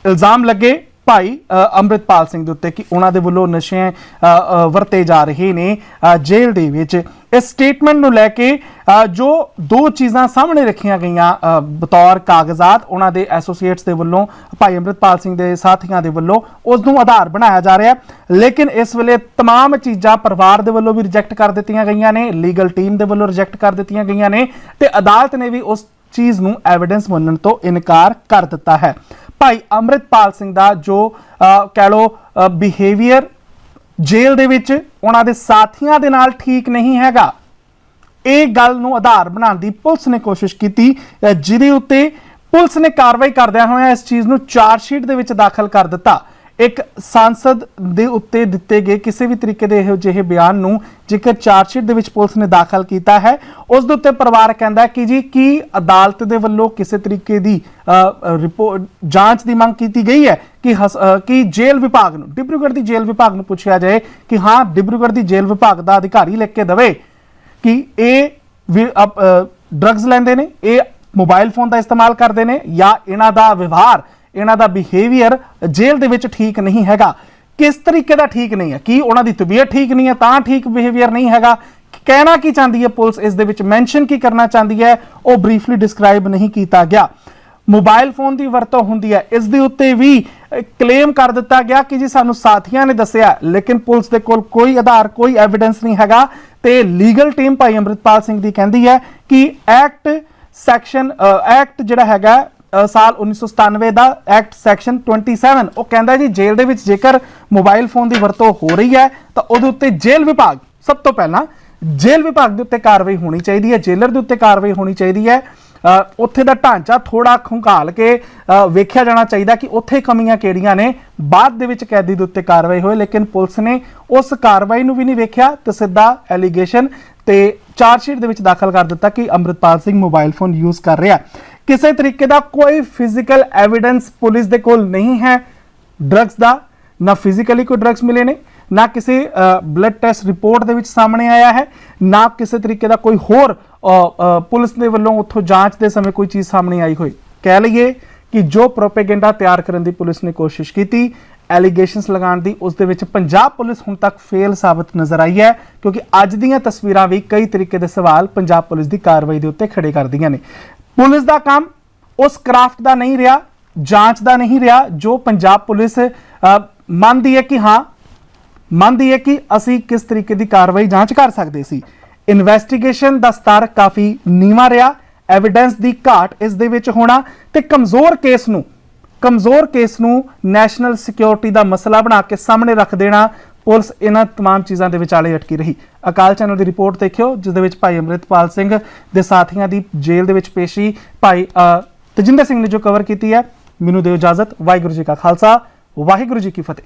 A: ਇਲਜ਼ਾਮ ਲੱਗੇ ਭਾਈ ਅ, ਅੰਮ੍ਰਿਤਪਾਲ ਸਿੰਘ ਦੇ ਉੱਤੇ ਕਿ ਉਹਨਾਂ ਦੇ ਵੱਲੋਂ ਨਸ਼ੇ ਅ, ਅ, ਵਰਤੇ ਜਾ ਰਹੇ ਨੇ ਅ, ਜੇਲ੍ਹ ਦੇ ਵਿੱਚ ਇਸ ਸਟੇਟਮੈਂਟ ਨੂੰ ਲੈ ਕੇ ਅ, ਜੋ ਦੋ ਚੀਜ਼ਾਂ ਸਾਹਮਣੇ ਰੱਖੀਆਂ ਗਈਆਂ ਅ, ਬਤੌਰ ਕਾਗਜ਼ਾਤ ਉਹਨਾਂ ਦੇ ਐਸੋਸੀਏਟਸ ਦੇ ਵੱਲੋਂ ਭਾਈ ਅੰਮ੍ਰਿਤਪਾਲ ਸਿੰਘ ਦੇ ਸਾਥੀਆਂ ਦੇ ਵੱਲੋਂ ਉਸ ਨੂੰ ਆਧਾਰ ਬਣਾਇਆ ਜਾ ਰਿਹਾ ਹੈ। ਲੇਕਿਨ ਇਸ ਵੇਲੇ तमाम ਚੀਜ਼ਾਂ ਪਰਿਵਾਰ ਦੇ ਵੱਲੋਂ ਵੀ ਰਿਜੈਕਟ ਕਰ ਦਿੱਤੀਆਂ ਗਈਆਂ ਨੇ ਲੀਗਲ ਟੀਮ ਦੇ ਵੱਲੋਂ ਰਿਜੈਕਟ ਕਰ ਦਿੱਤੀਆਂ ਗਈਆਂ ਨੇ ਤੇ ਅਦਾਲਤ ਨੇ ਵੀ ਉਸ ਚੀਜ਼ ਨੂੰ ਐਵੀਡੈਂਸ ਮੰਨਣ ਤੋਂ ਇਨਕਾਰ ਕਰ ਦਿੱਤਾ ਹੈ। ਭਾਈ ਅੰਮ੍ਰਿਤਪਾਲ ਸਿੰਘ ਦਾ ਜੋ ਕਹਿ ਲੋ ਬਿਹੇਵੀਅਰ ਜੇਲ੍ਹ ਦੇ ਵਿੱਚ ਉਹਨਾਂ ਦੇ ਸਾਥੀਆਂ ਦੇ ਨਾਲ ਠੀਕ ਨਹੀਂ ਹੈਗਾ, ਇਹ ਗੱਲ ਨੂੰ ਆਧਾਰ ਬਣਾਉਣ ਦੀ ਪੁਲਿਸ ਨੇ ਕੋਸ਼ਿਸ਼ ਕੀਤੀ ਜਿਹਦੇ ਉੱਤੇ ਪੁਲਿਸ ਨੇ ਕਾਰਵਾਈ ਕਰਦਿਆਂ ਹੋਇਆਂ ਇਸ ਚੀਜ਼ ਨੂੰ ਚਾਰਜ ਸ਼ੀਟ ਦੇ ਵਿੱਚ ਦਾਖਲ ਕਰ ਦਿੱਤਾ। ਇੱਕ ਸੰਸਦ ਦੇ ਉੱਤੇ ਦਿੱਤੇ ਗਏ ਕਿਸੇ ਵੀ ਤਰੀਕੇ ਦੇ ਇਹੋ ਜਿਹੇ ਬਿਆਨ ਨੂੰ ਜੇਕਰ ਚਾਰਜਸ਼ੀਟ ਦੇ ਵਿੱਚ ਪੁਲਿਸ ਨੇ ਦਾਖਲ ਕੀਤਾ ਹੈ, ਉਸ ਦੇ ਉੱਤੇ ਪਰਿਵਾਰ ਕਹਿੰਦਾ ਕਿ ਜੀ ਕੀ ਅਦਾਲਤ ਦੇ ਵੱਲੋਂ ਕਿਸੇ ਤਰੀਕੇ ਦੀ ਰਿਪੋਰਟ ਜਾਂਚ ਦੀ ਮੰਗ ਕੀਤੀ ਗਈ ਹੈ ਕਿ ਹਸ- ਕਿ ਜੇਲ੍ਹ ਵਿਭਾਗ ਨੂੰ, ਡਿਬਰੂਗੜ੍ਹ ਦੀ ਜੇਲ੍ਹ ਵਿਭਾਗ ਨੂੰ ਪੁੱਛਿਆ ਜਾਏ ਕਿ ਹਾਂ, ਡਿਬਰੂਗੜ੍ਹ ਦੀ ਜੇਲ੍ਹ ਵਿਭਾਗ ਦਾ ਅਧਿਕਾਰੀ ਲਿਖ ਕੇ ਦਵੇ ਕਿ ਇਹ ਡਰੱਗਸ ਲੈਂਦੇ ਨੇ, ਇਹ ਮੋਬਾਈਲ ਫੋਨ ਦਾ ਇਸਤੇਮਾਲ ਕਰਦੇ ਨੇ ਜਾਂ ਇਹਨਾਂ ਦਾ ਵਿਵਹਾਰ ਇਹਨਾਂ ਦਾ ਬਿਹੇਵੀਅਰ ਜੇਲ੍ਹ ਦੇ ਵਿੱਚ ਠੀਕ ਨਹੀਂ ਹੈਗਾ। ਕਿਸ ਤਰੀਕੇ ਦਾ ਠੀਕ ਨਹੀਂ ਹੈ? ਕੀ ਉਹਨਾਂ ਦੀ ਤਬੀਅਤ ਠੀਕ ਨਹੀਂ ਹੈ? ਤਾਂ ਠੀਕ ਬਿਹੇਵੀਅਰ ਨਹੀਂ ਹੈਗਾ। ਕਹਿਣਾ ਕੀ ਚਾਹੁੰਦੀ ਹੈ ਪੁਲਿਸ? ਇਸ ਦੇ ਵਿੱਚ ਮੈਂਸ਼ਨ ਕੀ ਕਰਨਾ ਚਾਹੁੰਦੀ ਹੈ? ਉਹ ਬਰੀਫਲੀ ਡਿਸਕ੍ਰਾਈਬ ਨਹੀਂ ਕੀਤਾ ਗਿਆ। ਮੋਬਾਈਲ ਫੋਨ ਦੀ ਵਰਤੋਂ ਹੁੰਦੀ ਹੈ। ਇਸ ਦੇ ਉੱਤੇ ਵੀ ਕਲੇਮ ਕਰ ਦਿੱਤਾ ਗਿਆ ਕਿ ਜੀ ਸਾਨੂੰ ਸਾਥੀਆਂ ਨੇ ਦੱਸਿਆ। ਲੇਕਿਨ ਪੁਲਿਸ ਦੇ ਕੋਲ ਕੋਈ ਆਧਾਰ, ਕੋਈ ਐਵੀਡੈਂਸ ਨਹੀਂ ਹੈਗਾ। ਤੇ ਲੀਗਲ ਟੀਮ ਭਾਈ ਅੰਮ੍ਰਿਤਪਾਲ ਸਿੰਘ ਦੀ ਕਹਿੰਦੀ ਹੈ ਕਿ ਐਕਟ ਸੈਕਸ਼ਨ ਐਕਟ ਜਿਹੜਾ ਹੈਗਾ ਸਾਲ 1997 ਦਾ ਐਕਟ ਸੈਕਸ਼ਨ 27 ਉਹ ਕਹਿੰਦਾ ਜੀ ਜੇਲ੍ਹ ਦੇ ਵਿੱਚ ਜੇਕਰ ਮੋਬਾਈਲ ਫੋਨ ਦੀ ਵਰਤੋਂ ਹੋ ਰਹੀ ਹੈ, ਤਾਂ ਉਹਦੇ ਉੱਤੇ ਜੇਲ੍ਹ ਵਿਭਾਗ, ਸਭ ਤੋਂ ਪਹਿਲਾਂ ਜੇਲ੍ਹ ਵਿਭਾਗ ਦੇ ਉੱਤੇ ਕਾਰਵਾਈ ਹੋਣੀ ਚਾਹੀਦੀ ਹੈ, ਜੇਲਰ ਦੇ ਉੱਤੇ ਕਾਰਵਾਈ ਹੋਣੀ ਚਾਹੀਦੀ ਹੈ। ਉੱਥੇ ਦਾ ਢਾਂਚਾ ਥੋੜਾ ਖੁੰਘਾਲ ਕੇ ਵੇਖਿਆ ਜਾਣਾ ਚਾਹੀਦਾ ਕਿ ਉੱਥੇ ਕਮੀਆਂ ਕਿਹੜੀਆਂ ਨੇ, ਬਾਅਦ ਦੇ ਵਿੱਚ ਕੈਦੀ ਦੇ ਉੱਤੇ ਕਾਰਵਾਈ ਹੋਏ, ਲੇਕਿਨ ਪੁਲਿਸ ਨੇ ਉਸ ਕਾਰਵਾਈ ਨੂੰ ਵੀ ਨਹੀਂ ਵੇਖਿਆ, ਤੇ ਸਿੱਧਾ ਐਲੀਗੇਸ਼ਨ ਤੇ ਚਾਰਜ ਸ਼ੀਟ ਦੇ ਵਿੱਚ ਦਾਖਲ ਕਰ ਦਿੱਤਾ ਕਿ Amritpal Singh mobile phone use ਕਰ ਰਿਹਾ। ਕਿਸੇ ਤਰੀਕੇ ਦਾ ਕੋਈ ਫਿਜ਼ੀਕਲ ਐਵੀਡੈਂਸ ਪੁਲਿਸ ਦੇ ਕੋਲ ਨਹੀਂ ਹੈ ਡਰੱਗਸ ਦਾ, ਨਾ ਫਿਜ਼ੀਕਲੀ ਕੋਈ ਡਰੱਗਸ ਮਿਲੇ ਨੇ, ਨਾ ਕਿਸੇ ਬਲੱਡ ਟੈਸਟ ਰਿਪੋਰਟ ਦੇ ਵਿੱਚ ਸਾਹਮਣੇ ਆਇਆ ਹੈ, ਨਾ ਕਿਸੇ ਤਰੀਕੇ ਦਾ ਕੋਈ ਹੋਰ ਪੁਲਿਸ ਦੇ ਵੱਲੋਂ ਉੱਥੋਂ ਜਾਂਚ ਦੇ ਸਮੇਂ ਕੋਈ ਚੀਜ਼ ਸਾਹਮਣੇ ਆਈ ਹੋਈ। ਕਹਿ ਲਈਏ ਕਿ ਜੋ ਪ੍ਰੋਪੇਗੈਂਡਾ ਤਿਆਰ ਕਰਨ ਦੀ ਪੁਲਿਸ ਨੇ ਕੋਸ਼ਿਸ਼ ਕੀਤੀ ਐਲੀਗੇਸ਼ਨਸ ਲਗਾਉਣ ਦੀ, ਉਸ ਦੇ ਵਿੱਚ ਪੰਜਾਬ ਪੁਲਿਸ ਹੁਣ ਤੱਕ ਫੇਲ ਸਾਬਤ ਨਜ਼ਰ ਆਈ ਹੈ, ਕਿਉਂਕਿ ਅੱਜ ਦੀਆਂ ਤਸਵੀਰਾਂ ਵੀ ਕਈ ਤਰੀਕੇ ਦੇ ਸਵਾਲ ਪੰਜਾਬ ਪੁਲਿਸ ਦੀ ਕਾਰਵਾਈ ਦੇ ਉੱਤੇ ਖੜੇ ਕਰਦੀਆਂ ਨੇ। ਪੁਲਿਸ ਦਾ ਕੰਮ ਉਸ ਕਰਾਫਟ ਦਾ ਨਹੀਂ ਰਿਹਾ, ਜਾਂਚ ਦਾ ਨਹੀਂ ਰਿਹਾ, ਜੋ ਪੰਜਾਬ ਪੁਲਿਸ ਮੰਨਦੀ ਹੈ ਕਿ ਹਾਂ, ਮੰਨਦੀ ਹੈ ਕਿ ਅਸੀਂ ਕਿਸ ਤਰੀਕੇ ਦੀ ਕਾਰਵਾਈ ਜਾਂਚ ਕਰ ਸਕਦੇ ਸੀ। ਇਨਵੈਸਟੀਗੇਸ਼ਨ ਦਾ ਸਤਰ ਕਾਫੀ ਨੀਵਾਂ ਰਿਹਾ ਐਵੀਡੈਂਸ ਦੀ ਘਾਟ ਇਸ ਦੇ ਵਿੱਚ ਹੋਣਾ ਤੇ ਕਮਜ਼ੋਰ ਕੇਸ ਨੂੰ, ਕਮਜ਼ੋਰ ਕੇਸ ਨੂੰ ਨੈਸ਼ਨਲ ਸਿਕਿਉਰਿਟੀ ਦਾ ਮਸਲਾ ਬਣਾ ਕੇ ਸਾਹਮਣੇ ਰੱਖ ਦੇਣਾ ਪੁਲਿਸ ਇਹਨਾਂ तमाम ਚੀਜ਼ਾਂ ਦੇ ਵਿਚਾਲੇ ਅਟਕੀ ਰਹੀ ਅਕਾਲ ਚੈਨਲ ਦੀ ਰਿਪੋਰਟ ਦੇਖਿਓ ਜਿਸ ਦੇ ਵਿੱਚ ਭਾਈ ਅੰਮ੍ਰਿਤਪਾਲ ਸਿੰਘ ਦੇ ਸਾਥੀਆਂ ਦੀ ਜੇਲ੍ਹ ਦੇ ਵਿੱਚ ਪੇਸ਼ੀ ਭਾਈ ਅ, ਤਜਿੰਦਰ ਸਿੰਘ ਨੇ ਜੋ ਕਵਰ ਕੀਤੀ ਹੈ ਮੈਨੂੰ ਦਿਓ ਇਜਾਜ਼ਤ ਵਾਹਿਗੁਰੂ ਜੀ ਕਾ ਖਾਲਸਾ ਵਾਹਿਗੁਰੂ ਜੀ ਕੀ ਫਤਿਹ